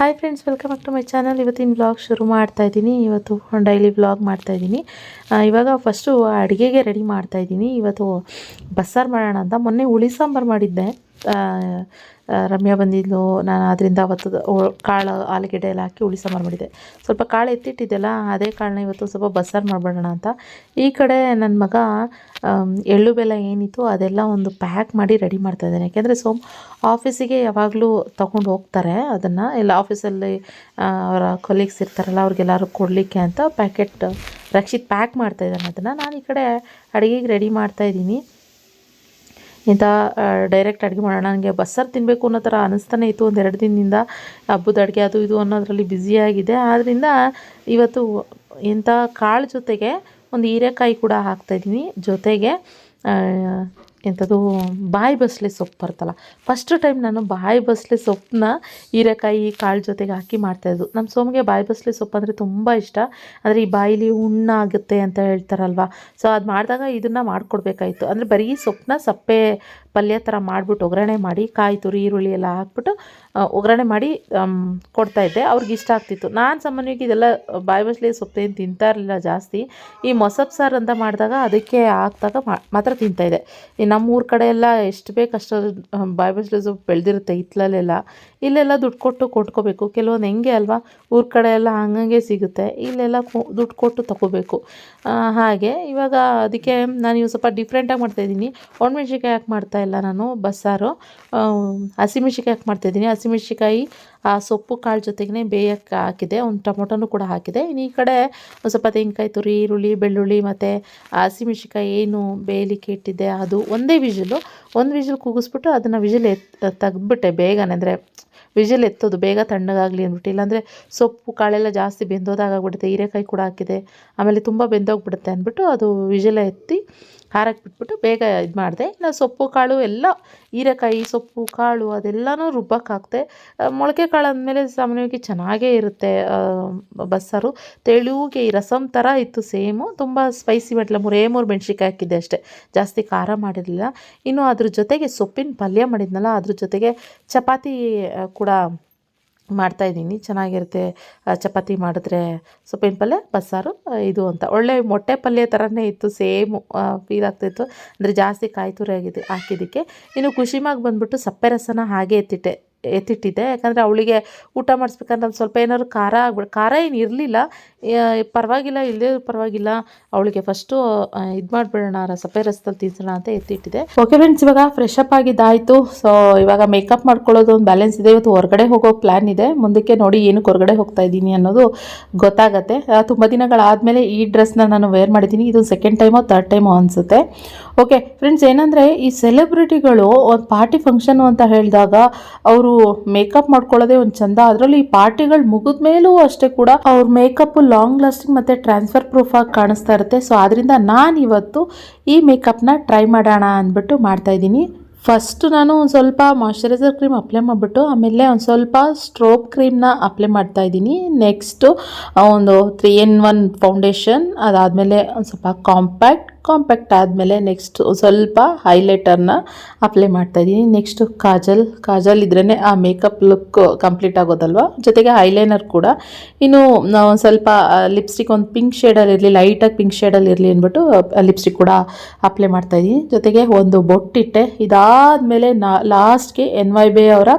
Hi friends welcome back to my channel ಇವತ್ತಿನ vlog ಶುರು ಮಾಡ್ತಾ ಇದ್ದೀನಿ. ಇವತ್ತು ಡೈಲಿ ವ್ಲಾಗ್ ಮಾಡ್ತಾ ಇದ್ದೀನಿ. ಆ, ಇವಾಗ ಫಸ್ಟು ಅಡುಗೆಗೆ ರೆಡಿ ಮಾಡ್ತಾ ಇದ್ದೀನಿ. ಇವತ್ತು ಬಸ್ಸಾರು ಮಾಡೋಣ ಅಂತ. ಮೊನ್ನೆ ಹುಳಿ ಸಾಂಬಾರು ಮಾಡಿದ್ದೆ. ರಮ್ಯಾ ಬಂದಿದ್ಲು. ನಾನು ಅದರಿಂದ ಅವತ್ತು ಕಾಳು ಆಲೂಗೆಡ್ಡೆ ಎಲ್ಲ ಹಾಕಿ ಹುಳಿ ಸಾಂಬಾರು ಮಾಡಿದ್ದೆ ಸ್ವಲ್ಪ ಕಾಳು ಎತ್ತಿಟ್ಟಿದ್ದೆಲ್ಲ ಅದೇ ಕಾಳನ್ನ ಇವತ್ತು ಸ್ವಲ್ಪ ಬಸ್ಸಾರು ಮಾಡಿಬಿಡೋಣ ಅಂತ. ಈ ಕಡೆ ನನ್ನ ಮಗ ಎಳ್ಳು ಬೆಲ್ಲ ಏನಿತ್ತು ಅದೆಲ್ಲ ಒಂದು ಪ್ಯಾಕ್ ಮಾಡಿ ರೆಡಿ ಮಾಡ್ತಾ ಇದ್ದಾನೆ. ಯಾಕೆಂದರೆ ಸೋಮ್ ಆಫೀಸಿಗೆ ಯಾವಾಗಲೂ ತೊಗೊಂಡು ಹೋಗ್ತಾರೆ ಅದನ್ನು. ಎಲ್ಲ ಆಫೀಸಲ್ಲಿ ಅವರ ಕೊಲೀಗ್ಸ್ ಇರ್ತಾರಲ್ಲ, ಅವ್ರಿಗೆಲ್ಲರೂ ಕೊಡಲಿಕ್ಕೆ ಅಂತ ಪ್ಯಾಕೆಟ್, ರಕ್ಷಿತ್ ಪ್ಯಾಕ್ ಮಾಡ್ತಾ ಇದ್ದಾನೆ ಅದನ್ನು. ನಾನು ಈ ಕಡೆ ಅಡುಗೆಗೆ ರೆಡಿ ಮಾಡ್ತಾ ಇದ್ದೀನಿ. ಇಂಥ ಡೈರೆಕ್ಟ್ ಅಡುಗೆ ಮಾಡೋಣ, ನನಗೆ ಬಸ್ಸಾರು ತಿನ್ನಬೇಕು ಅನ್ನೋ ಥರ ಅನಿಸ್ತಾನೆ ಇತ್ತು ಒಂದು ಎರಡು ದಿನದಿಂದ. ಹಬ್ಬದ ಅಡುಗೆ ಅದು ಇದು ಅನ್ನೋದರಲ್ಲಿ ಬ್ಯುಸಿಯಾಗಿದೆ ಆದ್ದರಿಂದ ಇವತ್ತು ಇಂಥ ಕಾಳು ಜೊತೆಗೆ ಒಂದು ಹೀರೆಕಾಯಿ ಕೂಡ ಹಾಕ್ತಾಯಿದ್ದೀನಿ ಜೊತೆಗೆ. ಎಂಥದ್ದು ಬಾಯಿ ಬಸಳೆ ಸೊಪ್ಪು ಬರ್ತಲ್ಲ ಫಸ್ಟ್ ಟೈಮ್ ನಾನು ಬಾಯಿ ಬಸಳೆ ಸೊಪ್ಪನ್ನ ಹೀರೆಕಾಯಿ, ಕಾಳು ಜೊತೆಗೆ ಹಾಕಿ ಮಾಡ್ತಾಯಿದ್ದು ನಮ್ಮ ಸೋಮಿಗೆ ಬಾಯಿ ಬಸಳೆ ಸೊಪ್ಪು ಅಂದರೆ ತುಂಬ ಇಷ್ಟ. ಅಂದರೆ ಈ ಬಾಯಿಲಿ ಹುಣ್ಣಾಗುತ್ತೆ ಅಂತ ಹೇಳ್ತಾರಲ್ವ. ಸೊ ಅದು ಮಾಡಿದಾಗ ಇದನ್ನು ಮಾಡಿಕೊಡ್ಬೇಕಾಯಿತು. ಅಂದರೆ ಬರೀ ಸೊಪ್ಪನ್ನ ಸಪ್ಪೆ ಪಲ್ಯ ಥರ ಮಾಡಿಬಿಟ್ಟು ಒಗ್ಗರಣೆ ಮಾಡಿ ಕಾಯಿ ತುರಿ, ಈರುಳ್ಳಿ ಎಲ್ಲ ಹಾಕ್ಬಿಟ್ಟು ಒಗ್ಗರಣೆ ಮಾಡಿ ಕೊಡ್ತಾಯಿದ್ದೆ ಅವ್ರಿಗೆ ಇಷ್ಟ ಆಗ್ತಿತ್ತು. ನಾನು ಸಾಮಾನ್ಯವಾಗಿ ಇದೆಲ್ಲ ಬಾಯಿ ಬಸ್ಲೆ ಸೊಪ್ಪು ಏನು ತಿಂತಾ ಇರಲಿಲ್ಲ ಜಾಸ್ತಿ. ಈ ಮೊಸಪ್ ಸಾರು ಅಂತ ಮಾಡಿದಾಗ ಅದಕ್ಕೆ ಹಾಕ್ದಾಗ ಮಾತ್ರ ತಿಂತಾಯಿದ್ದೆ ಈ ನಮ್ಮ ಊರ ಕಡೆ ಎಲ್ಲ ಎಷ್ಟು ಬೇಕು ಅಷ್ಟು ಬಾಯಿ ಬಸ್ಲಿ ಸೊಪ್ಪು ಬೆಳೆದಿರುತ್ತೆ ಇತ್ತಲಲ್ಲೆಲ್ಲ ಇಲ್ಲೆಲ್ಲ ದುಡ್ಡು ಕೊಟ್ಟು ಕೊಟ್ಕೋಬೇಕು. ಕೆಲವೊಂದು ಹೆಂಗೆ ಅಲ್ವಾ, ಊರ ಕಡೆ ಎಲ್ಲ ಹಂಗಂಗೆ ಸಿಗುತ್ತೆ. ಇಲ್ಲೆಲ್ಲ ದುಡ್ಡು ಕೊಟ್ಟು ತಗೋಬೇಕು ಹಾಗೆ ಇವಾಗ ಅದಕ್ಕೆ ನಾನು ಇವಾಗ ಸ್ವಲ್ಪ ಡಿಫ್ರೆಂಟಾಗಿ ಮಾಡ್ತಾಯಿದ್ದೀನಿ ಒಣಮೆಣ್ಸಿಕಾಯಿ ಹಾಕಿ ಮಾಡ್ತಾ ಇಲ್ಲ ನಾನು ಬಸ್ಸಾರು. ಆ, ಹಸಿಮೆಣ್ಸಿಕಾಯಿ ಹಾಕಿ ಮಾಡ್ತಾಯಿದ್ದೀನಿ ಹಸಿಮೆಣ್ಸಿಕಾಯಿ ಆ ಸೊಪ್ಪು ಕಾಳು ಜೊತೆಗೆ ಬೇಯಕ್ಕೆ ಹಾಕಿದೆ. ಒಂದು ಟೊಮೊಟೊನೂ ಕೂಡ ಹಾಕಿದೆ. ಇನ್ನು ಈ ಕಡೆ ಒಂದು ಸ್ವಲ್ಪ ತೆಂಗಿನಕಾಯಿ ತುರಿ ಈರುಳ್ಳಿ ಬೆಳ್ಳುಳ್ಳಿ ಮತ್ತು ಹಸಿಮೆಣ್ಸಿಕಾಯಿ ಏನು ಬೇಯಲಿಕ್ಕೆ ಇಟ್ಟಿದ್ದೆ ಅದು ಒಂದೇ ವಿಜಿಲು. ಒಂದು ವಿಜಿಲ್ ಕೂಗಿಸ್ಬಿಟ್ಟು ಅದನ್ನು ವಿಜಿಲ್ ಎತ್ ತೆಗೆದ್ಬಿಟ್ಟೆ ಬೇಗನೆ. ಅಂದರೆ ವಿಜಿಲ್ ಎತ್ತೋದು ಬೇಗ ತಣ್ಣಗಾಗಲಿ ಅಂದ್ಬಿಟ್ಟು. ಇಲ್ಲಾಂದರೆ ಸೊಪ್ಪು ಕಾಳೆಲ್ಲ ಜಾಸ್ತಿ ಬೆಂದೋದಾಗ್ಬಿಡುತ್ತೆ ಹೀರೆಕಾಯಿ ಕೂಡ ಹಾಕಿದೆ. ಆಮೇಲೆ ತುಂಬ ಬೆಂದೋಗ್ಬಿಡುತ್ತೆ ಅಂದ್ಬಿಟ್ಟು ಅದು ವಿಜಿಲ ಎತ್ತಿ ಹಾರಕ್ಕೆ ಬಿಟ್ಬಿಟ್ಟು ಬೇಗ ಇದು ಮಾಡಿದೆ. ಇನ್ನು ಸೊಪ್ಪು, ಕಾಳು ಎಲ್ಲ, ಹೀರೆಕಾಯಿ, ಸೊಪ್ಪು, ಕಾಳು ಅದೆಲ್ಲನೂ ರುಬ್ಬಕ್ಕೆ ಹಾಕ್ದೆ. ಮೊಳಕೆ ಕಾಳು ಅಂದಮೇಲೆ ಸಾಮಾನ್ಯವಾಗಿ ಚೆನ್ನಾಗೇ ಇರುತ್ತೆ. ಬಸ್ಸಾರು. ತೆಳುಗೆ ಈ ರಸಮ್ ಥರ ಇತ್ತು ಸೇಮು. ತುಂಬ ಸ್ಪೈಸಿ ಮಾಡಲಿಲ್ಲ ಮೂರೇ ಮೂರು ಮೆಣ್ಸಿನ್ಕಾಯಿ ಹಾಕಿದ್ದೆ ಅಷ್ಟೇ. ಜಾಸ್ತಿ ಖಾರ ಮಾಡಿರಲಿಲ್ಲ. ಇನ್ನು ಅದ್ರ ಜೊತೆಗೆ ಸೊಪ್ಪಿನ ಪಲ್ಯ ಮಾಡಿದ್ನಲ್ಲ, ಅದ್ರ ಜೊತೆಗೆ ಚಪಾತಿ ಕೂಡ ಮಾಡ್ತಾಯಿದ್ದೀನಿ ಚೆನ್ನಾಗಿರುತ್ತೆ. ಚಪಾತಿ ಮಾಡಿದ್ರೆ ಸೊಪ್ಪಿನ ಪಲ್ಯ, ಬಸ್ಸಾರು ಇದು ಅಂತ. ಒಳ್ಳೆ ಮೊಟ್ಟೆ ಪಲ್ಯ ಥರನೇ ಇತ್ತು, ಸೇಮು ಫೀಲ್ ಆಗ್ತಾಯಿತ್ತು ಅಂದರೆ ಜಾಸ್ತಿ ಕಾಯಿ ತುರಿ ಆಗಿದೆ, ಹಾಕಿದ್ದಕ್ಕೆ. ಇನ್ನು ಖುಷಿಮಾಗಿ ಬಂದ್ಬಿಟ್ಟು ಸಪ್ಪೆ ರಸನ ಹಾಗೆ ಎತ್ತಿಟ್ಟೆ ಎತ್ತಿಟ್ಟಿದ್ದೆ. ಯಾಕಂದರೆ ಅವಳಿಗೆ ಊಟ ಮಾಡಿಸ್ಬೇಕಂದ್ರೆ ಒಂದು ಸ್ವಲ್ಪ ಏನಾದ್ರು ಖಾರ ಆಗ್ಬಿಡು, ಖಾರ ಏನು ಇರಲಿಲ್ಲ. ಪರವಾಗಿಲ್ಲ ಇಲ್ಲದೇ ಪರವಾಗಿಲ್ಲ. ಅವಳಿಗೆ ಫಸ್ಟು ಇದು ಮಾಡಿಬಿಡೋಣ, ರಸಪೆ ರಸದಲ್ಲಿ ತಿನ್ಸೋಣ ಅಂತ ಎತ್ತಿಟ್ಟಿದೆ ಓಕೆ ಫ್ರೆಂಡ್ಸ್ ಇವಾಗ ಫ್ರೆಶ್ ಅಪ್ ಆಗಿದ್ದಾಯಿತು. ಸೊ ಇವಾಗ ಮೇಕಪ್ ಮಾಡ್ಕೊಳ್ಳೋದು ಒಂದು ಬ್ಯಾಲೆನ್ಸ್ ಇದೆ. ಇವತ್ತು ಹೊರಗಡೆ ಹೋಗೋ ಪ್ಲ್ಯಾನ್ ಇದೆ. ಮುಂದಕ್ಕೆ ನೋಡಿ ಏನಕ್ಕೆ ಹೊರಗಡೆ ಹೋಗ್ತಾ ಇದ್ದೀನಿ ಅನ್ನೋದು ಗೊತ್ತಾಗತ್ತೆ. ತುಂಬ ದಿನಗಳಾದಮೇಲೆ ಈ ಡ್ರೆಸ್ನ ನಾನು ವೇರ್ ಮಾಡಿದ್ದೀನಿ. ಇದು ಸೆಕೆಂಡ್ ಟೈಮೋ ತರ್ಡ್ ಟೈಮೋ ಅನಿಸುತ್ತೆ. ಓಕೆ ಫ್ರೆಂಡ್ಸ್ ಏನಂದರೆ ಈ ಸೆಲೆಬ್ರಿಟಿಗಳು ಒಂದು ಪಾರ್ಟಿ ಫಂಕ್ಷನು ಅಂತ ಹೇಳಿದಾಗ ಅವರು ಮೇಕಪ್ ಮಾಡ್ಕೊಳ್ಳೋದೇ ಒಂದು ಚಂದ. ಅದರಲ್ಲಿ ಈ ಪಾರ್ಟಿಗಳು ಮುಗಿದ ಮೇಲೂ ಅಷ್ಟೇ ಕೂಡ ಅವ್ರ ಮೇಕಪ್ ಲಾಂಗ್ ಲಾಸ್ಟಿಂಗ್ ಮತ್ತು ಟ್ರಾನ್ಸ್ಫರ್ ಪ್ರೂಫ್ ಆಗಿ ಕಾಣಿಸ್ತಾ ಇರುತ್ತೆ. ಸೊ ಅದರಿಂದ ನಾನು ಇವತ್ತು ಈ ಮೇಕಪ್ನ ಟ್ರೈ ಮಾಡೋಣ ಅಂದ್ಬಿಟ್ಟು ಮಾಡ್ತಾ ಇದ್ದೀನಿ. ಫಸ್ಟ್ ನಾನು ಒಂದು ಸ್ವಲ್ಪ ಮಾಯಶ್ಚರೈಸರ್ ಕ್ರೀಮ್ ಅಪ್ಲೈ ಮಾಡಿಬಿಟ್ಟು, ಆಮೇಲೆ ಒಂದು ಸ್ವಲ್ಪ ಸ್ಟ್ರೋಬ್ ಕ್ರೀಮ್ನ ಅಪ್ಲೈ ಮಾಡ್ತಾ ಇದ್ದೀನಿ. ನೆಕ್ಸ್ಟು ಒಂದು ತ್ರೀ ಎನ್ ಒನ್ ಫೌಂಡೇಶನ್ ಅದಾದಮೇಲೆ ಒಂದು ಸ್ವಲ್ಪ ಕಾಂಪ್ಯಾಕ್ಟ್ ಕಾಂಪ್ಯಾಕ್ಟ್ ಆದಮೇಲೆ ನೆಕ್ಸ್ಟ್ ಸ್ವಲ್ಪ ಹೈಲೈಟರ್ನ ಅಪ್ಲೈ ಮಾಡ್ತಾ ಇದ್ದೀನಿ. ನೆಕ್ಸ್ಟು ಕಾಜಲ್ ಕಾಜಲ್ ಇದ್ರೇ ಆ ಮೇಕಪ್ ಲುಕ್ ಕಂಪ್ಲೀಟ್ ಆಗೋದಲ್ವ? ಜೊತೆಗೆ ಹೈಲೈನರ್ ಕೂಡ. ಇನ್ನು ನಾವು ಸ್ವಲ್ಪ ಲಿಪ್ಸ್ಟಿಕ್ ಒಂದು ಪಿಂಕ್ ಶೇಡಲ್ಲಿ ಇರಲಿ ಲೈಟಾಗಿ ಪಿಂಕ್ ಶೇಡಲ್ಲಿ ಇರಲಿ ಅಂದ್ಬಿಟ್ಟು ಲಿಪ್ಸ್ಟಿಕ್ ಕೂಡ ಅಪ್ಲೈ ಮಾಡ್ತಾ ಇದ್ದೀನಿ. ಜೊತೆಗೆ ಒಂದು ಬೊಟ್ಟಿಟ್ಟೆ. ಇದಾದಮೇಲೆ ನಾ ಲಾಸ್ಟ್ಗೆ ಎನ್ ವೈ ಬೇ ಅವರ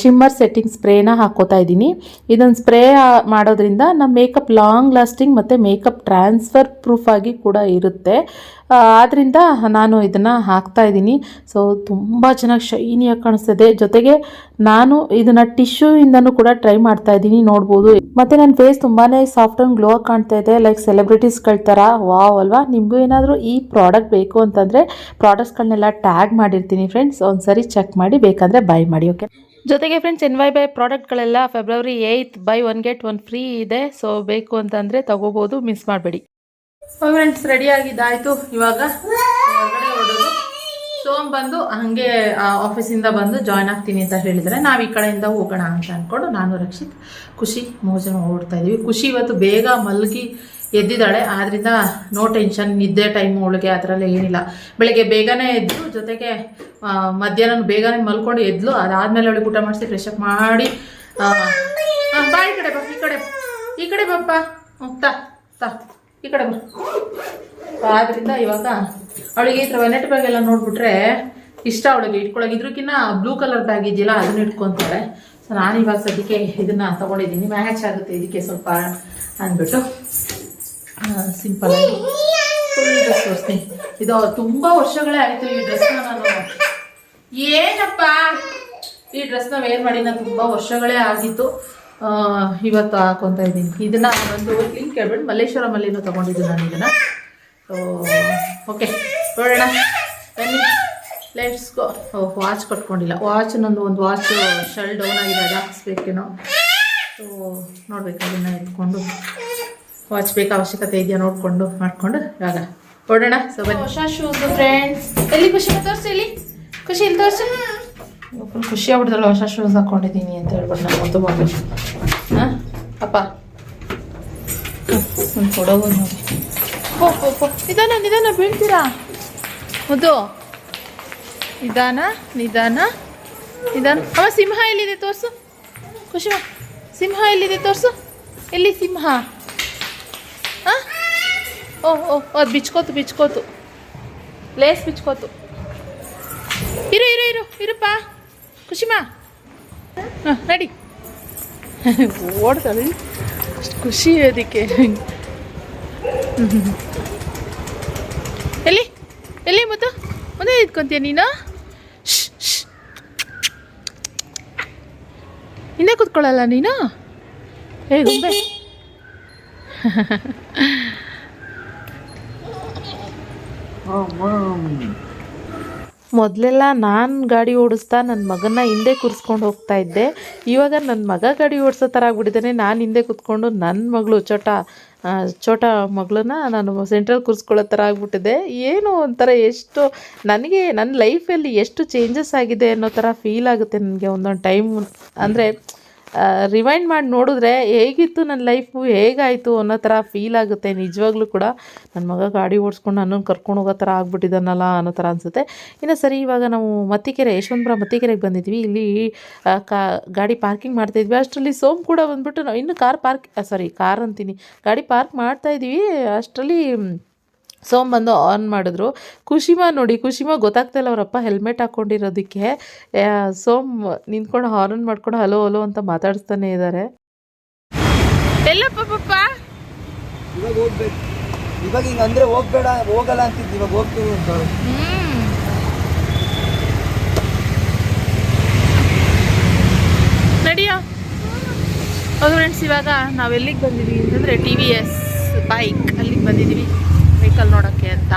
ಶಿಮ್ಮರ್ ಸೆಟ್ಟಿಂಗ್ ಸ್ಪ್ರೇನ ಹಾಕೋತಾ ಇದ್ದೀನಿ. ಇದನ್ನು ಸ್ಪ್ರೇ ಮಾಡೋದ್ರಿಂದ ನಮ್ಮ ಮೇಕಪ್ ಲಾಂಗ್ ಲಾಸ್ಟಿಂಗ್ ಮತ್ತು ಮೇಕಪ್ ಟ್ರಾನ್ಸ್ಫರ್ ಪ್ರೂಫ್ ಆಗಿ ಕೂಡ ಇರುತ್ತೆ. ಆದ್ದರಿಂದ ನಾನು ಇದನ್ನು ಹಾಕ್ತಾ ಇದ್ದೀನಿ. ಸೊ ತುಂಬ ಚೆನ್ನಾಗಿ ಶೈನಿಯಾಗಿ ಕಾಣಿಸ್ತದೆ. ಜೊತೆಗೆ ನಾನು ಇದನ್ನು ಟಿಶ್ಯೂಯಿಂದನೂ ಕೂಡ ಟ್ರೈ ಮಾಡ್ತಾ ಇದ್ದೀನಿ. ನೋಡ್ಬೋದು. ಮತ್ತು ನನ್ನ ಫೇಸ್ ತುಂಬಾ ಸಾಫ್ಟ್ ಆ್ಯಂಡ್ ಗ್ಲೋ ಕಾಣ್ತಾ ಇದೆ. ಲೈಕ್ ಸೆಲೆಬ್ರಿಟೀಸ್ಗಳ ಥರ ವಾವ್ ಅಲ್ವಾ? ನಿಮಗೂ ಏನಾದರೂ ಈ ಪ್ರಾಡಕ್ಟ್ ಬೇಕು ಅಂತಂದರೆ ಪ್ರಾಡಕ್ಟ್ಸ್ಗಳನ್ನೆಲ್ಲ ಟ್ಯಾಗ್ ಮಾಡಿರ್ತೀನಿ ಫ್ರೆಂಡ್ಸ್ ಒಂದು ಸರಿ ಚೆಕ್ ಮಾಡಿ. ಬೇಕಂದರೆ ಬೈ ಮಾಡಿ ಓಕೆ ಜೊತೆಗೆ friends N Y by ಪ್ರಾಡಕ್ಟ್ಗಳೆಲ್ಲ February eighth buy one get one free ಇದೆ. ಸೊ ಬೇಕು ಅಂತಂದರೆ ತಗೋಬೋದು ಮಿಸ್ ಮಾಡಬೇಡಿ. ಫ್ರೆಂಡ್ಸ್ ರೆಡಿ ಆಗಿದ್ದಾಯ್ತು ಇವಾಗ? ಸೋಮ್ ಬಂದು, ಹಾಗೆ ಆಫೀಸಿಂದ ಬಂದು ಜಾಯ್ನ್ ಆಗ್ತೀನಿ ಅಂತ ಹೇಳಿದರೆ ನಾವು ಈ ಕಡೆಯಿಂದ ಹೋಗೋಣ ಅಂತ ಅಂದ್ಕೊಂಡು ನಾನು ರಕ್ಷಿತ್ ಖುಷಿ ಮೋಜನ ಜನ ಓಡ್ತಾ ಇದೀವಿ. ಖುಷಿ ಇವತ್ತು ಬೇಗ ಮಲಗಿ ಎದ್ದಿದ್ದಾಳೆ. ಆದ್ರಿಂದ ನೋ ಟೆನ್ಷನ್ ನಿದ್ದೆ ಟೈಮ್ ಒಳಗೆ ಅದರಲ್ಲಿ ಏನಿಲ್ಲ. ಬೆಳಗ್ಗೆ ಬೇಗನೆ ಎದ್ದು ಜೊತೆಗೆ ಮಧ್ಯಾಹ್ನ ಬೇಗನೆ ಮಲ್ಕೊಂಡು ಎದ್ಲು. ಅದಾದಮೇಲೆ ಅವಳಿಗೆ ಊಟ ಮಾಡಿಸಿ ಫ್ರೆಶ್ ಅಪ್ ಮಾಡಿ ಬಾ ಈ ಕಡೆ ಬಾ, ಈ ಕಡೆ ಈ ಕಡೆ ಬಪ್ಪ ತಾ ತಾ, ಈ ಕಡೆ ಬಾ. ಆದ್ರಿಂದ ಇವಾಗ ಅವಳಿಗೆ ಈ ಥರ ವೆನೆಟ್ ಬ್ಯಾಗ್ ಎಲ್ಲ ನೋಡ್ಬಿಟ್ರೆ ಇಷ್ಟ ಅವಳಿಗೆ. ಇಟ್ಕೊಳಗೆ ಇದ್ರಕ್ಕಿನ್ನ ಬ್ಲೂ ಕಲರ್ ಬ್ಯಾಗ್ ಇದೆಯಲ್ಲ, ಅದನ್ನ ಇಟ್ಕೊತಾಳೆ. ಸೊ ನಾನು ಇವಾಗ ಸದ್ಯಕ್ಕೆ ಇದನ್ನ ತಗೊಂಡಿದ್ದೀನಿ. ಮ್ಯಾಚ್ ಆಗುತ್ತೆ ಇದಕ್ಕೆ ಸ್ವಲ್ಪ ಅಂದ್ಬಿಟ್ಟು. ಸಿಂಪಲ್ ಆಗಿ. ಫುಲ್ ಡ್ರೆಸ್ ತೋರಿಸ್ತೀನಿ ಇದು ತುಂಬಾ ವರ್ಷಗಳೇ ಆಯ್ತು ಈ ಡ್ರೆಸ್ನ ನಾನು. ಏನಪ್ಪ? ಈ ಡ್ರೆಸ್ನ ವೇರ್ ಮಾಡಿ ನಾನು ತುಂಬಾ ವರ್ಷಗಳೇ ಆಗಿತ್ತು. ಇವತ್ತು ಹಾಕೊಂತ ಇದ್ದೀನಿ. ಇದನ್ನ ಒಂದು ಲಿಂಕ್ ಕೇಳ್ಬಿಟ್ಟು ಮಲ್ಲೇಶ್ವರಮಲ್ಲಿನೂ ತಗೊಂಡಿದ್ದು ನಾನು ಇದನ್ನ. ಓಕೆ ನೋಡೋಣ. ಬನ್ನಿ. ಲೆಟ್ಸ್ ಗೋ ವಾಚ್ ಕಟ್ಕೊಂಡಿಲ್ಲ. ವಾಚ್ ನಂದು ಒಂದು ವಾಚ್ ಶಲ್ ಡೌನ್ ಆಗಿದೆ. ಅದು ಹಾಕ್ಸ್ಬೇಕೇನೋ ಸೊ ನೋಡ್ಬೇಕು, ಅದನ್ನ ಎತ್ಕೊಂಡು. ವಾಚ್ ಬೇಕು ಅವಶ್ಯಕತೆ ಇದೆಯಾ ನೋಡಿಕೊಂಡು ಮಾಡ್ಕೊಂಡು ಇವಾಗ. ಓಡೋಣ ಸೊ ಬನ್ನಿ. ಹೊಸ ಶೂಸ್ ಫ್ರೆಂಡ್ಸ್ ಎಲ್ಲಿ ಖುಷಿ ತೋರಿಸಿ ಇಲ್ಲಿ. ಖುಷಿ ಇಲ್ಲಿ ತೋರಿಸಿ. ಫುಲ್ ಖುಷಿ ಆಗ್ಬಿಡ್ದಲ್ಲ ಹೊಸ ಶೂಸ್ ಹಾಕೊಂಡಿದ್ದೀನಿ ಅಂತ ಹೇಳ್ಬಿಟ್ಟು ನಾನು ಮುದ್ದು ಮಗು ಹಾಂ? ಅಪ್ಪ. ಒಂದು ಕೊಡೋದು ನೋಡಿ. ಓ ನಿಧಾನ ನಿಧಾನ ಬೀಳ್ತೀರಾ? ಮುದ್ದು. ನಿಧಾನ ನಿಧಾನ ನಿಧಾನ. ಅವ ಸಿಂಹ ಎಲ್ಲಿದೆ ತೋರಿಸು. ಖುಷಿ ಸಿಂಹ ಎಲ್ಲಿದೆ ತೋರಿಸು. ಎಲ್ಲಿ ಸಿಂಹ? ಆ? ಓ ಓ ಅದು ಬಿಚ್ಕೋತು ಬಿಚ್ಕೋತು. ಲೇಸ್ ಬಿಚ್ಕೋತು. ಇರು ಇರು ಇರು ಇರುಪ್ಪ. ಖುಷಿಮ್ಮ ಹಾಂ ನಡಿ. ಓಡ್ತಾಳೆ. ಅಷ್ಟು ಖುಷಿ ಅದಕ್ಕೆ. ಎಲ್ಲಿ ಎಲ್ಲಿ ಮತ್ತು ಮುಂದೆ ಇದ್ಕೊಂತೀಯ ನೀನು. ಹಿಂದೆ ಕೂತ್ಕೊಳ್ಳಲ್ಲ ನೀನು? ಹೇಗೆ ಗೊಂಬೆ ಮೊದಲೆಲ್ಲ ನಾನು ಗಾಡಿ ಓಡಿಸ್ತಾ ನನ್ನ ಮಗನ ಹಿಂದೆ ಕೂರಿಸ್ಕೊಂಡು ಹೋಗ್ತಾ ಇದ್ದೆ. ಇವಾಗ ನನ್ನ ಮಗ ಗಾಡಿ ಓಡಿಸೋ ಥರ ಆಗ್ಬಿಟ್ಟಿದ್ದಾನೆ ನಾನು ಹಿಂದೆ ಕೂತ್ಕೊಂಡು ನನ್ನ ಮಗಳು ಚೋಟ ಚೋಟ ಮಗಳನ್ನ ನಾನು ಸೆಂಟ್ರಲ್ ಕೂರಿಸ್ಕೊಳ್ಳೋ ಥರ ಆಗ್ಬಿಟ್ಟಿದೆ. ಏನು ಒಂಥರ ಎಷ್ಟು ನನಗೆ ನನ್ನ ಲೈಫಲ್ಲಿ ಎಷ್ಟು ಚೇಂಜಸ್ ಆಗಿದೆ ಅನ್ನೋ ಥರ ಫೀಲ್ ಆಗುತ್ತೆ ನನಗೆ ಒಂದೊಂದು ಟೈಮ್ ಅಂದರೆ ರಿವೈಂಡ್ ಮಾಡಿ ನೋಡಿದ್ರೆ ಹೇಗಿತ್ತು ನನ್ನ ಲೈಫು ಹೇಗಾಯಿತು ಅನ್ನೋ ಥರ ಫೀಲ್ ಆಗುತ್ತೆ. ನಿಜವಾಗ್ಲೂ ಕೂಡ ನನ್ನ ಮಗ ಗಾಡಿ ಓಡಿಸ್ಕೊಂಡು ನನ್ನನ್ನು ಕರ್ಕೊಂಡು ಹೋಗೋ ಥರ ಆಗ್ಬಿಟ್ಟಿದ್ದಾನಲ್ಲ ಅನ್ನೋ ಥರ ಅನಿಸುತ್ತೆ. ಇನ್ನು ಸರಿ, ಇವಾಗ ನಾವು ಮತ್ತಿಕೆರೆ ಯಶವಂತಪುರ ಮತ್ತಿಕೆರೆಗೆ ಬಂದಿದ್ವಿ. ಇಲ್ಲಿ ಕಾ, ಗಾಡಿ ಪಾರ್ಕಿಂಗ್ ಮಾಡ್ತಾಯಿದ್ವಿ ಅಷ್ಟರಲ್ಲಿ ಸೋಮ್ ಕೂಡ ಬಂದ್ಬಿಟ್ಟು ನಾವು, ಇನ್ನೂ ಕಾರ್ ಪಾರ್ಕ್ ಸಾರಿ ಕಾರ್ ಅಂತೀನಿ. ಗಾಡಿ ಪಾರ್ಕ್ ಮಾಡ್ತಾ ಇದ್ವಿ ಅಷ್ಟರಲ್ಲಿ ಬಂದು ಆನ್ ಮಾಡಿದ್ರು. ಖುಷಿಮಾ ನೋಡಿ ಖುಷಿಮಾ ಗೊತ್ತಾಗ್ತಾಯಿಲ್ಲ ಅವರಪ್ಪ ಹೆಲ್ಮೆಟ್ ಹಾಕ್ಕೊಂಡಿರೋದಕ್ಕೆ ಸೋಮ್ ನಿಂತ್ಕೊಂಡು ಹಾರ್ನ್ ಮಾಡ್ಕೊಂಡು ಹಲೋ ಹಲೋ ಅಂತ ಮಾತಾಡಿಸ್ತಾನೆ ಇದ್ದಾರೆ ಎಲ್ಲಪ್ಪ ಪಪ್ಪ ಇವಾಗ ಹೋಗ್ಬೇಕು. ಇವಾಗ ಹಿಂಗ ಹೋಗಬೇಡ ಹೋಗ್ಬೇಡ ಹೋಗಲ್ಲ ಅಂತಿದ್ದು ಇವಾಗ ಹೋಗ್ತೀವಿ ಅಂತ ನಡಿಯೋ? ಹೌದು ಫ್ರೆಂಡ್ಸ್ ಇವಾಗ ನಾವು ಎಲ್ಲಿಗೆ ಬಂದಿದ್ದೀವಿ ಅಂತಂದರೆ ಟಿ ವಿ ಎಸ್ ಬೈಕ್ ಅಲ್ಲಿಗೆ ಬಂದಿದ್ದೀವಿ ವೆಹಿಕಲ್ ನೋಡೋಕ್ಕೆ ಅಂತ.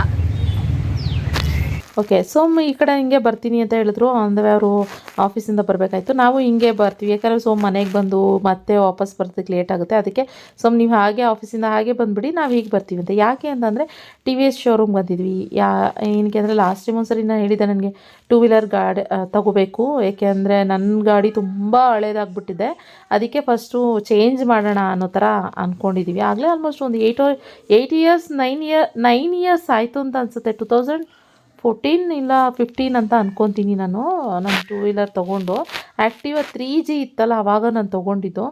ಓಕೆ ಸೋಮ್ ಈ ಕಡೆ ಹಿಂಗೆ ಬರ್ತೀನಿ ಅಂತ ಹೇಳಿದ್ರು. ಅಂದರೆ ಅವರು ಆಫೀಸಿಂದ ಬರಬೇಕಾಯ್ತು. ನಾವು ಹಿಂಗೆ ಬರ್ತೀವಿ. ಯಾಕಂದರೆ ಸೋಮ್ ಮನೆಗೆ ಬಂದು ಮತ್ತೆ ವಾಪಸ್ ಬರೋದಕ್ಕೆ ಲೇಟ್ ಆಗುತ್ತೆ. ಅದಕ್ಕೆ ಸೋಮ್ ನೀವು ಹಾಗೆ ಆಫೀಸಿಂದ ಹಾಗೆ ಬಂದುಬಿಡಿ, ನಾವು ಹೀಗೆ ಬರ್ತೀವಿ ಅಂತ. ಯಾಕೆ ಅಂತಂದರೆ ಟಿ ವಿ ಎಸ್ ಶೋರೂಮ್ ಬಂದಿದ್ವಿ. ಯಾ, ಏನಕ್ಕೆ ಅಂದರೆ ಲಾಸ್ಟ್ ಟೈಮ್ ಒಂದ್ಸರಿ ನಾನು ಹೇಳಿದ್ದೆ ನನಗೆ ಟೂ ವೀಲರ್ ಗಾಡಿ ತಗೋಬೇಕು. ಏಕೆ ಅಂದರೆ ನನ್ನ ಗಾಡಿ ತುಂಬ ಹಳೇದಾಗ್ಬಿಟ್ಟಿದೆ. ಅದಕ್ಕೆ ಫಸ್ಟು ಚೇಂಜ್ ಮಾಡೋಣ ಅನ್ನೋ ಥರ ಅಂದ್ಕೊಂಡಿದ್ದೀವಿ ಆಗಲೇ ಆಲ್ಮೋಸ್ಟ್ ಒಂದು eight eight years nine year nine years ಆಯಿತು ಅಂತ ಅನಿಸುತ್ತೆ. ಟೂ ತೌಸಂಡ್ ಫೋರ್ಟೀನ್ ಇಲ್ಲ ಫಿಫ್ಟೀನ್ ಅಂತ ಅಂದ್ಕೊತೀನಿ ನಾನು ನಾನು ಟೂ ವೀಲರ್ ತೊಗೊಂಡು. ಆ್ಯಕ್ಟಿವ ತ್ರೀ ಜಿ ಇತ್ತಲ್ಲ ಆವಾಗ ನಾನು ತೊಗೊಂಡಿದ್ದು.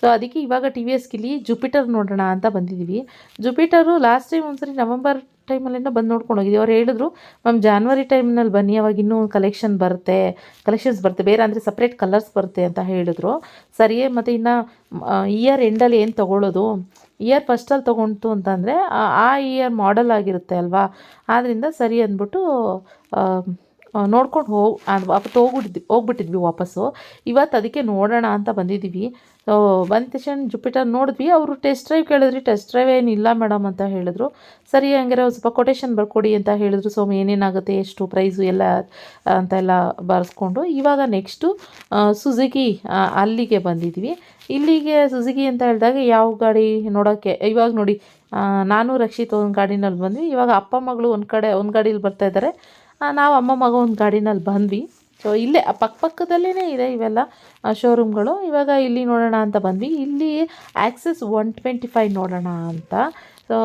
ಸೊ ಅದಕ್ಕೆ ಇವಾಗ ಟಿ ವಿ ಎಸ್ಗಿಲ್ಲಿ ಜುಪಿಟರ್ ನೋಡೋಣ ಅಂತ ಬಂದಿದ್ದೀವಿ ಜುಪಿಟರು ಲಾಸ್ಟ್ ಟೈಮ್ ಒಂದ್ಸರಿ ನವಂಬರ್ ಟೈಮಲ್ಲೇನೋ ಬಂದು ನೋಡ್ಕೊಂಡು ಹೋಗಿದ್ದೀವಿ ಅವ್ರು ಹೇಳಿದ್ರು, ಮ್ಯಾಮ್ ಜಾನ್ವರಿ ಟೈಮ್ನಲ್ಲಿ ಬನ್ನಿ, ಅವಾಗ ಇನ್ನೂ ಕಲೆಕ್ಷನ್ ಬರುತ್ತೆ ಕಲೆಕ್ಷನ್ಸ್ ಬರುತ್ತೆ, ಬೇರೆ ಅಂದರೆ ಸಪ್ರೇಟ್ ಕಲರ್ಸ್ ಬರುತ್ತೆ ಅಂತ ಹೇಳಿದ್ರು. ಸರಿಯೇ, ಮತ್ತು ಇನ್ನು ಇಯರ್ ಎಂಡಲ್ಲಿ ಏನು ತೊಗೊಳ್ಳೋದು ಇಯರ್ ಫಸ್ಟಲ್ಲಿ ತೊಗೊಂತು ಅಂತಂದರೆ, ಆ ಇಯರ್ ಮಾಡೆಲ್ ಆಗಿರುತ್ತೆ ಅಲ್ವಾ? ಆದ್ದರಿಂದ ಸರಿ ಅಂದ್ಬಿಟ್ಟು ನೋಡ್ಕೊಂಡು ಹೋಗಿ ವಾಪಸ್ ಹೋಗ್ಬಿಟ್ಟಿದ್ವಿ ಹೋಗ್ಬಿಟ್ಟಿದ್ವಿ ವಾಪಸ್ಸು. ಇವತ್ತು ಅದಕ್ಕೆ ನೋಡೋಣ ಅಂತ ಬಂದಿದ್ದೀವಿ ಸೊ ಬಂದ ತಕ್ಷಣ ಜುಪಿಟರ್ ನೋಡಿದ್ವಿ. ಅವರು ಟೆಸ್ಟ್ ಡ್ರೈವ್ ಕೇಳಿದ್ರಿ. ಟೆಸ್ಟ್ ಡ್ರೈವ್ ಏನಿಲ್ಲ ಮೇಡಮ್ ಅಂತ ಹೇಳಿದ್ರು. ಸರಿ, ಹಂಗಾರೆ ಒಂದು ಸ್ವಲ್ಪ ಕೊಟೇಶನ್ ಬರ್ಕೊಡಿ ಅಂತ ಹೇಳಿದ್ರು. ಸೊ ಏನೇನಾಗುತ್ತೆ, ಎಷ್ಟು ಪ್ರೈಸು ಎಲ್ಲ ಅಂತ ಎಲ್ಲ ಬರೆಸ್ಕೊಂಡು. ಇವಾಗ ನೆಕ್ಸ್ಟು ಸುಜುಕಿ ಅಲ್ಲಿಗೆ ಬಂದಿದ್ವಿ. ಇಲ್ಲಿಗೆ ಸುಜುಕಿ ಅಂತ ಹೇಳಿದಾಗ ಯಾವ ಗಾಡಿ ನೋಡೋಕ್ಕೆ, ಇವಾಗ ನೋಡಿ ನಾನು ರಕ್ಷಿತ್ ಒಂದು ಗಾಡಿನಲ್ಲಿ ಬಂದ್ವಿ. ಇವಾಗ ಅಪ್ಪ ಮಗಳು ಒಂದು ಕಡೆ, ಒಂದು ಗಾಡೀಲಿ ಬರ್ತಾ ಇದ್ದಾರೆ ನಾವು ಅಮ್ಮ ಮಗ ಒಂದು ಗಾಡಿನಲ್ಲಿ ಬಂದ್ವಿ. ಸೊ ಇಲ್ಲೇ ಪಕ್ಕ ಪಕ್ಕದಲ್ಲೇ ಇದೆ ಇವೆಲ್ಲ ಶೋರೂಮ್ಗಳು ಇವಾಗ ಇಲ್ಲಿ ನೋಡೋಣ ಅಂತ ಬಂದ್ವಿ. ಇಲ್ಲಿ ಆ್ಯಕ್ಸಸ್ ಒನ್ ಟ್ವೆಂಟಿ ಫೈವ್ ನೋಡೋಣ ಅಂತ. ಸೊ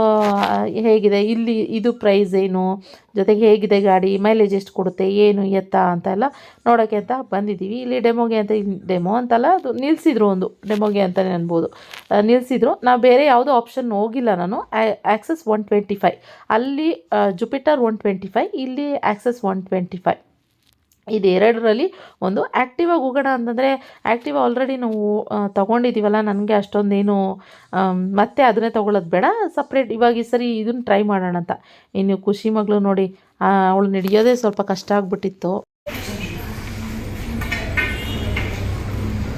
ಹೇಗಿದೆ? ಇಲ್ಲಿ, ಇದು ಪ್ರೈಸ್ ಏನು? ಜೊತೆಗೆ ಹೇಗಿದೆ ಗಾಡಿ? ಮೈಲೇಜ್ ಎಷ್ಟು ಕೊಡುತ್ತೆ? ಏನು ಎತ್ತ ಅಂತ ಎಲ್ಲ ನೋಡೋಕ್ಕೆ ಅಂತ ಬಂದಿದ್ದೀವಿ. ಇಲ್ಲಿ ಡೆಮೋಗೆ ಅಂತ ಡೆಮೋ ಅಂತಲ್ಲ, ಅದು ನಿಲ್ಲಿಸಿದ್ರು ಒಂದು. ಡೆಮೋಗೆ ಅಂತಲೇ ಅನ್ಬೋದು. ನಿಲ್ಲಿಸಿದ್ರು ನಾವು ಬೇರೆ ಯಾವುದೋ ಆಪ್ಷನ್ ಹೋಗಿಲ್ಲ ನಾನು. ಆ್ಯಕ್ಸಸ್ ಒನ್ ಅಲ್ಲಿ ಜುಪಿಟರ್ ಒನ್ ಟ್ವೆಂಟಿ ಫೈವ್ ಇಲ್ಲಿ ಆ್ಯಕ್ಸಸ್ ಒನ್ ಇದು ಎರಡರಲ್ಲಿ ಒಂದು ಆ್ಯಕ್ಟಿವಾಗಿ ಹೋಗೋಣ ಅಂತಂದರೆ ಆ್ಯಕ್ಟಿವ್ ಆಲ್ರೆಡಿ ನಾವು ತೊಗೊಂಡಿದ್ದೀವಲ್ಲ ನನಗೆ ಅಷ್ಟೊಂದೇನು ಮತ್ತೆ ಅದನ್ನೇ ತೊಗೊಳ್ಳೋದು ಬೇಡ ಸಪ್ರೇಟ್ ಇವಾಗ ಈ ಸರಿ ಇದನ್ನು ಟ್ರೈ ಮಾಡೋಣ ಅಂತ. ಇನ್ನು ಖುಷಿ ಮಗಳು ನೋಡಿ ಅವಳು ನಡೆಯೋದೇ ಸ್ವಲ್ಪ ಕಷ್ಟ ಆಗ್ಬಿಟ್ಟಿತ್ತು.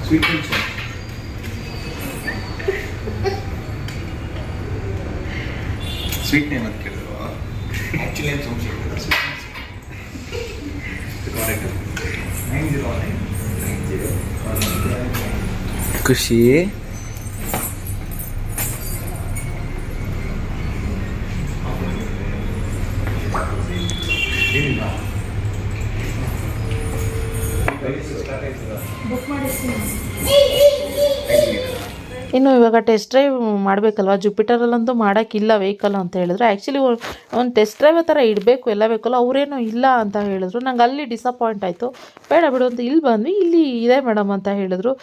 ಸ್ವೀಟ್ ಸ್ವೀಟ್ ನೇಮ್ ಅಂತ ಕೇಳಿದ್ರು ಆ್ಯಕ್ಚುಲಿ ಏನು ಸಂಶಯ ಇಲ್ಲ ಸ್ವೀಟ್ ನೈನ್ ಇನ್ನು ಇವಾಗ ಟೆಸ್ಟ್ ಡ್ರೈವ್ ಮಾಡಬೇಕಲ್ವ? ಜುಪಿಟರಲ್ಲಂತೂ ಮಾಡೋಕ್ಕಿಲ್ಲ ವೆಹಿಕಲ್ ಅಂತ ಹೇಳಿದ್ರು. ಆ್ಯಕ್ಚುಲಿ ಒಂದು ಟೆಸ್ಟ್ ಡ್ರೈವ್ ಥರ ಇಡಬೇಕು, ಎಲ್ಲ ಬೇಕಲ್ಲ, ಅವರೇನು ಇಲ್ಲ ಅಂತ ಹೇಳಿದ್ರು. ನಂಗೆ ಅಲ್ಲಿ ಡಿಸಪಾಯಿಂಟ್ ಆಯಿತು. ಬೇಡ ಬಿಡು ಅಂತ ಇಲ್ಲಿ ಬಂದ್ವಿ, ಇಲ್ಲಿ ಇದೆ ಮೇಡಮ್ ಅಂತ ಹೇಳಿದ್ರು.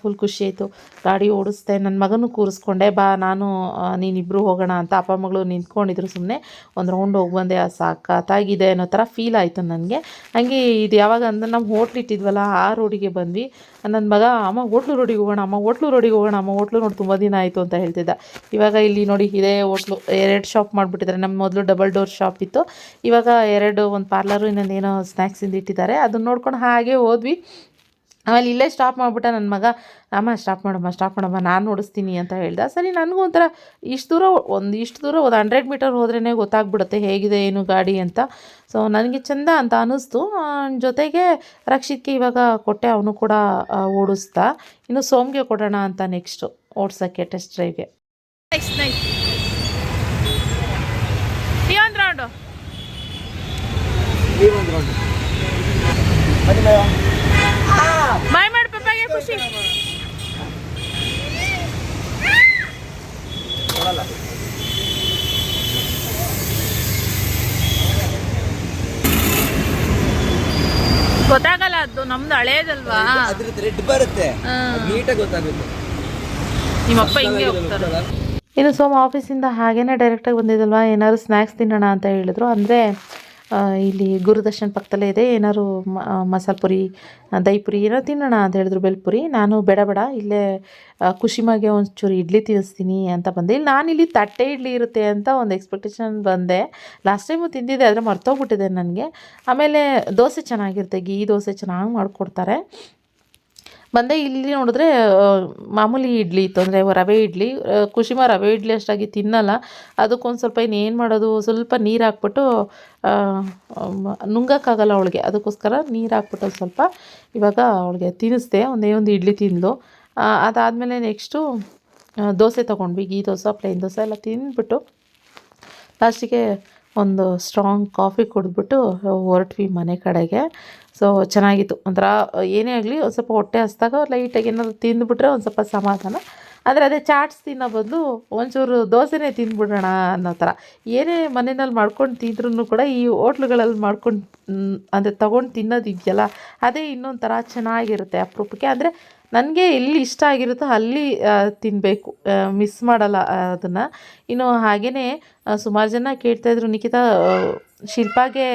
ಫುಲ್ ಖುಷಿ ಆಯಿತು. ಗಾಡಿ ಓಡಿಸ್ದೆ ನನ್ನ ಮಗನೂ ಕೂರಿಸ್ಕೊಂಡೆ, ಬಾ, ನಾನು ನೀನಿಬ್ರು ಹೋಗೋಣ ಅಂತ. ಅಪ್ಪ ಮಗಳು ನಿಂತ್ಕೊಂಡಿದ್ರು ಸುಮ್ಮನೆ ಒಂದು ರೌಂಡ್ ಹೋಗಿ ಬಂದೆ, ಆ ಸಾಕಾಗಿದೆ ಅನ್ನೋ ಥರ ಫೀಲ್ ಆಯಿತು ನನಗೆ ಹಾಗೆ ಇದು ಯಾವಾಗ ಅಂದ್ರೆ ನಾವು ಹೋಟ್ಲಿಟ್ಟಿದ್ವಲ್ಲ ಆ ರೋಡಿಗೆ ಬಂದ್ವಿ. ನನ್ನ ಮಗ, ಅಮ್ಮ, ಹೋಟ್ಲು ರೋಡಿಗೆ ಹೋಗೋಣ, ಅಮ್ಮ, ಹೋಟ್ಲು ರೋಡಿಗೆ ಹೋಗೋಣ, ಅಮ್ಮ, ಹೋಟ್ಲು ನೋಡಿ ತುಂಬ ದಿನ ಆಯಿತು ಅಂತ ಹೇಳ್ತಿದ್ದ. ಇವಾಗ ಇಲ್ಲಿ ನೋಡಿ ಇದೇ ಹೋಟ್ಲು, ಎರಡು ಶಾಪ್ ಮಾಡಿಬಿಟ್ಟಿದ್ದಾರೆ. ನಮ್ಮ ಮೊದಲು ಡಬಲ್ ಡೋರ್ ಶಾಪ್ ಇತ್ತು. ಇವಾಗ ಎರಡು, ಒಂದು ಪಾರ್ಲರು ಇನ್ನೊಂದು ಏನೋ ಸ್ನ್ಯಾಕ್ಸಿಂದ ಇಟ್ಟಿದ್ದಾರೆ. ಅದನ್ನ ನೋಡ್ಕೊಂಡು ಹಾಗೆ ಹೋದ್ವಿ. ಆಮೇಲೆ ಇಲ್ಲೇ ಸ್ಟಾಪ್ ಮಾಡಿಬಿಟ್ಟ ನನ್ನ ಮಗ. ಅಮ್ಮ ಸ್ಟಾಪ್ ಮಾಡಮ್ಮ ಸ್ಟಾಪ್ ಮಾಡಮ್ಮ ನಾನು ಓಡಿಸ್ತೀನಿ ಅಂತ ಹೇಳ್ದ. ಸರಿ ನನಗೂ ಒಂಥರ ಇಷ್ಟು ದೂರ ಒಂದು ಇಷ್ಟು ದೂರ ಒಂದು ಹಂಡ್ರೆಡ್ ಮೀಟರ್ ಹೋದ್ರೇ ಗೊತ್ತಾಗ್ಬಿಡುತ್ತೆ ಹೇಗಿದೆ ಏನು ಗಾಡಿ ಅಂತ. ಸೊ ನನಗೆ ಚಂದ ಅಂತ ಅನ್ನಿಸ್ತು ಜೊತೆಗೆ ರಕ್ಷಿತ್ಗೆ ಇವಾಗ ಕೊಟ್ಟೆ ಅವನು ಕೂಡ ಓಡಿಸ್ತಾ ಇನ್ನು ಸೋಮ್ಗೆ ಕೊಡೋಣ ಅಂತ ನೆಕ್ಸ್ಟು ಓಡಿಸೋಕ್ಕೆ ಟೆಸ್ಟ್ ಡ್ರೈವ್ಗೆ ಬಾಯ್ ಮಾಡಿ ಪಪ್ಪಾಗೆ ಖುಷಿ. ಕೊಡಲ್ಲ ಗೊತ್ತಾಗಲ್ಲ ಅದು ನಮ್ದು ಹಳೇದಲ್ವಾ? ಅದ್ರದ್ದು ರೆಡ್ ಬರುತ್ತೆ. ನೀಟಾಗಿ ಗೊತ್ತಾಗುತ್ತೆ. ನಿಮ್ಮಪ್ಪ ಹಿಂಗೆ ಹೋಗ್ತಾರೆ. ಇನ್ನು ಸೋಮ ಆಫೀಸಿಂದ ಹಾಗೇನೆ ಡೈರೆಕ್ಟಾಗಿ ಬಂದಿದ್ದಲ್ವಾ? ಏನಾದ್ರು ಸ್ನ್ಯಾಕ್ಸ್ ತಿನ್ನೋಣ ಅಂತ ಹೇಳಿದ್ರು. ಅಂದರೆ ಇಲ್ಲಿ ಗುರುದರ್ಶನ್ ಪಕ್ಕದಲ್ಲೇ ಇದೆ. ಏನಾದ್ರು ಮಸಾಲೆ ಪುರಿ ದಹಿ ಪುರಿ ಏನೋ ತಿನ್ನೋಣ ಅಂತ ಹೇಳಿದ್ರು ಬೆಲ್ಪುರಿ ನಾನು ಬೇಡ ಬೇಡ. ಇಲ್ಲೇ ಖುಷಿ ಖುಷಿಮಾಗೆ ಒಂಚೂರು ಇಡ್ಲಿ ತಿನ್ನಿಸ್ತೀನಿ ಅಂತ ಬಂದೆ. ಇಲ್ಲಿ ನಾನು ಇಲ್ಲಿ ತಟ್ಟೆ ಇಡ್ಲಿ ಇರುತ್ತೆ ಅಂತ ಒಂದು ಎಕ್ಸ್ಪೆಕ್ಟೇಷನ್ ಬಂದೆ. ಲಾಸ್ಟ್ ಟೈಮು ತಿಂದಿದ್ದೆ, ಆದರೆ ಮರ್ತೋಗ್ಬಿಟ್ಟಿದೆ ನನಗೆ. ಆಮೇಲೆ ದೋಸೆ ಚೆನ್ನಾಗಿರುತ್ತೆ. ಗೀ ದೋಸೆ ಚೆನ್ನಾಗಿ ಮಾಡಿಕೊಡ್ತಾರೆ. ಬಂದೆ ಇಲ್ಲಿ ನೋಡಿದ್ರೆ ಮಾಮೂಲಿ ಇಡ್ಲಿ ಇತ್ತು, ಅಂದರೆ ರವೆ ಇಡ್ಲಿ. ಖುಷಿಮ ರವೆ ಇಡ್ಲಿ ಅಷ್ಟಾಗಿ ತಿನ್ನಲ್ಲ. ಅದಕ್ಕೊಂದು ಸ್ವಲ್ಪ ಇನ್ನೇನು ಮಾಡೋದು, ಸ್ವಲ್ಪ ನೀರು ಹಾಕ್ಬಿಟ್ಟು ನುಂಗಕ್ಕಾಗಲ್ಲ ಅವಳಿಗೆ. ಅದಕ್ಕೋಸ್ಕರ ನೀರು ಹಾಕ್ಬಿಟ್ಟು ಸ್ವಲ್ಪ ಇವಾಗ ಅವಳಿಗೆ ತಿನ್ನಿಸ್ದೆ. ಒಂದೇ ಒಂದು ಇಡ್ಲಿ ತಿಂದಳು ಅದಾದಮೇಲೆ ನೆಕ್ಸ್ಟು ದೋಸೆ ತೊಗೊಂಡ್ವಿ. ಗೀ ದೋಸೆ, ಪ್ಲೇನ್ ದೋಸೆ ಎಲ್ಲ ತಿಂದ್ಬಿಟ್ಟು, ಲಾಸ್ಟಿಗೆ ಒಂದು ಸ್ಟ್ರಾಂಗ್ ಕಾಫಿ ಕುಡಿದ್ಬಿಟ್ಟು ಹೊರಟ್ವಿ ಮನೆ ಕಡೆಗೆ. ಸೊ ಚೆನ್ನಾಗಿತ್ತು. ಒಂಥರ ಏನೇ ಆಗಲಿ ಒಂದು ಸ್ವಲ್ಪ ಹೊಟ್ಟೆ ಹಸ್ದಾಗ ಲೈಟಾಗಿ ಏನಾದರೂ ತಿಂದುಬಿಟ್ರೆ ಒಂದು ಸ್ವಲ್ಪ ಸಮಾಧಾನ. ಆದರೆ ಅದೇ ಚಾಟ್ಸ್ ತಿನ್ನೋ ಬದಲು ಒಂಚೂರು ದೋಸೆನೇ ತಿಂದ್ಬಿಡೋಣ ಅನ್ನೋ ಥರ. ಏನೇ ಮನೆಯಲ್ಲಿ ಮಾಡ್ಕೊಂಡು ತಿಂದ್ರೂ ಕೂಡ ಈ ಹೋಟ್ಲುಗಳಲ್ಲಿ ಮಾಡ್ಕೊಂಡು ಅಂದರೆ ತೊಗೊಂಡು ತಿನ್ನೋದಿದೆಯಲ್ಲ ಅದೇ ಇನ್ನೊಂಥರ ಥರ ಚೆನ್ನಾಗಿರುತ್ತೆ ಅಪರೂಪಕ್ಕೆ. ಅಂದರೆ ನನಗೆ ಎಲ್ಲಿ ಇಷ್ಟ ಆಗಿರುತ್ತೋ ಅಲ್ಲಿ ತಿನ್ನಬೇಕು ಮಿಸ್ ಮಾಡಲ್ಲ ಅದನ್ನು. ಇನ್ನು ಹಾಗೆಯೇ ಸುಮಾರು ಜನ ಕೇಳ್ತಾಯಿದ್ರು ನಿಖಿತಾ ಶಿಲ್ಪಾಗೆ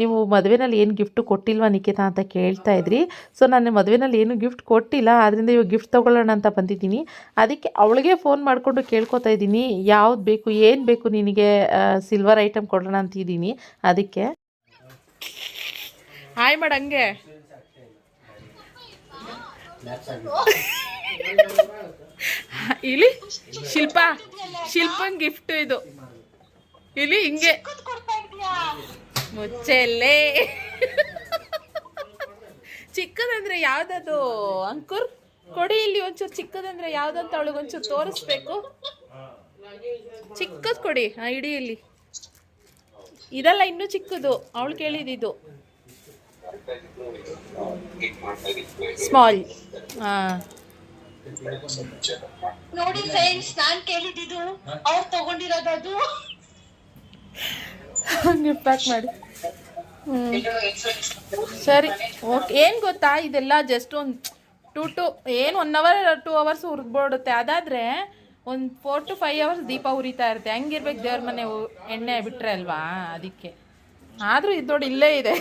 ನೀವು ಮದುವೆನಲ್ಲಿ ಏನು ಗಿಫ್ಟು ಕೊಟ್ಟಿಲ್ವಾ ನಿಖಿತಾ ಅಂತ ಕೇಳ್ತಾ ಇದ್ರಿ. ಸೊ ನಾನು ಮದುವೆನಲ್ಲಿ ಏನು ಗಿಫ್ಟ್ ಕೊಟ್ಟಿಲ್ಲ ಆದ್ದರಿಂದ ಇವಾಗ ಗಿಫ್ಟ್ ತೊಗೊಳ್ಳೋಣ ಅಂತ ಬಂದಿದ್ದೀನಿ. ಅದಕ್ಕೆ ಅವಳಿಗೆ ಫೋನ್ ಮಾಡಿಕೊಂಡು ಕೇಳ್ಕೊತಾ ಇದ್ದೀನಿ, ಯಾವ್ದು ಬೇಕು, ಏನು ಬೇಕು ನಿನಗೆ ಸಿಲ್ವರ್ ಐಟಮ್ ಕೊಡೋಣ ಅಂತಿದ್ದೀನಿ, ಅದಕ್ಕೆ. ಹಾಯ್ ಮಾಡಂಗೆ ಇಲ್ಲಿ ಶಿಲ್ಪ ಶಿಲ್ಪನ್ ಗಿಫ್ಟ್ ಇದು. ಇಲ್ಲಿ ಹಿಂಗೆ. ಮುಚ್ಚೆಲ್ಲೇ ಚಿಕ್ಕದಂದ್ರೆ ಯಾವ್ದದು? ಅಂಕುರ್? ಕೊಡಿ ಇಲ್ಲಿ ಒಂಚೂರು ಚಿಕ್ಕದಂದ್ರೆ ಯಾವ್ದಂತ ಅವಳಿಗೆ ಒಂಚೂರು ತೋರಿಸ್ಬೇಕು. ಚಿಕ್ಕದ್ ಕೊಡಿ. ಹಾ ಇಡಿ ಇಲ್ಲಿ. ಇದಲ್ಲ ಇನ್ನೂ ಚಿಕ್ಕದು. ಅವಳು ಕೇಳಿದ್ದು ಸ್ಮಾಲ್ ಹಾಂ ನೋಡಿ ಫ್ರೆಂಡ್ಸ್ ನಾನ್ ಕೇಳಿದ್ದು ಅವ್ರು ತಗೊಂಡಿರೋದು ಅದು ನೀವು ಪ್ಯಾಕ್ ಮಾಡಿ ಸರಿ ಓಕೆ ಏನು ಗೊತ್ತಾ? ಇದೆಲ್ಲ ಜಸ್ಟ್ ಒಂದು ಟೂ ಟು ಏನು ಒನ್ ಅವರ್ ಟೂ ಅವರ್ಸ್ ಹುರಿದ್ಬಿಡುತ್ತೆ. ಅದಾದರೆ ಒಂದು ಫೋರ್ ಟು ಫೈವ್ ಅವರ್ಸ್ ದೀಪ ಉರಿತಾ ಇರುತ್ತೆ. ಹಂಗಿರ್ಬೇಕು ದೇವ್ರ ಮನೆ ಎಣ್ಣೆ ಬಿಟ್ರೆ ಅಲ್ವಾ? ಅದಕ್ಕೆ. ಆದರೂ ಇದು ಇಲ್ಲೇ ಇದೆ.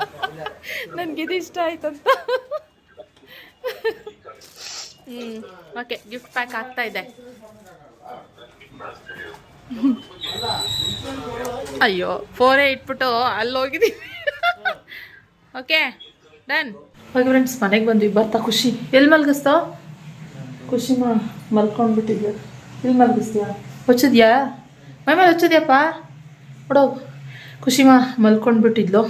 ನನಗಿದು ಇಷ್ಟ ಆಯ್ತಂತ. ಹ್ಞೂ ಓಕೆ ಗಿಫ್ಟ್ ಪ್ಯಾಕ್ ಆಗ್ತಾ ಇದೆ. ಅಯ್ಯೋ ಫೋರೇ ಇಟ್ಬಿಟ್ಟು ಅಲ್ಲಿ ಹೋಗಿದ್ದೀವಿ ಓಕೆ ಡನ್ ಓಕೆ ಫ್ರೆಂಡ್ಸ್ ಮನೆಗೆ ಬಂದ್ವಿ. ಬರ್ತಾ ಖುಷಿ. ಎಲ್ಲಿ ಮಲ್ಗಿಸ್ತಾ? ಖುಷಿ ಮಾ ಮಲ್ಕೊಂಡ್ಬಿಟ್ಟಿದ್ಯ ಎಲ್ಲಿ ಮಲಗಿಸ್ತೀಯ? ಹೊಚ್ಚಿದ್ಯಾ? ಮೈ ಮೇಲೆ ಹೊಚ್ಚಿದ್ಯಪ್ಪ? ನೋಡೋ ಖುಷಿ ಮಾ ಮಲ್ಕೊಂಡ್ಬಿಟ್ಟಿದ್ಲು.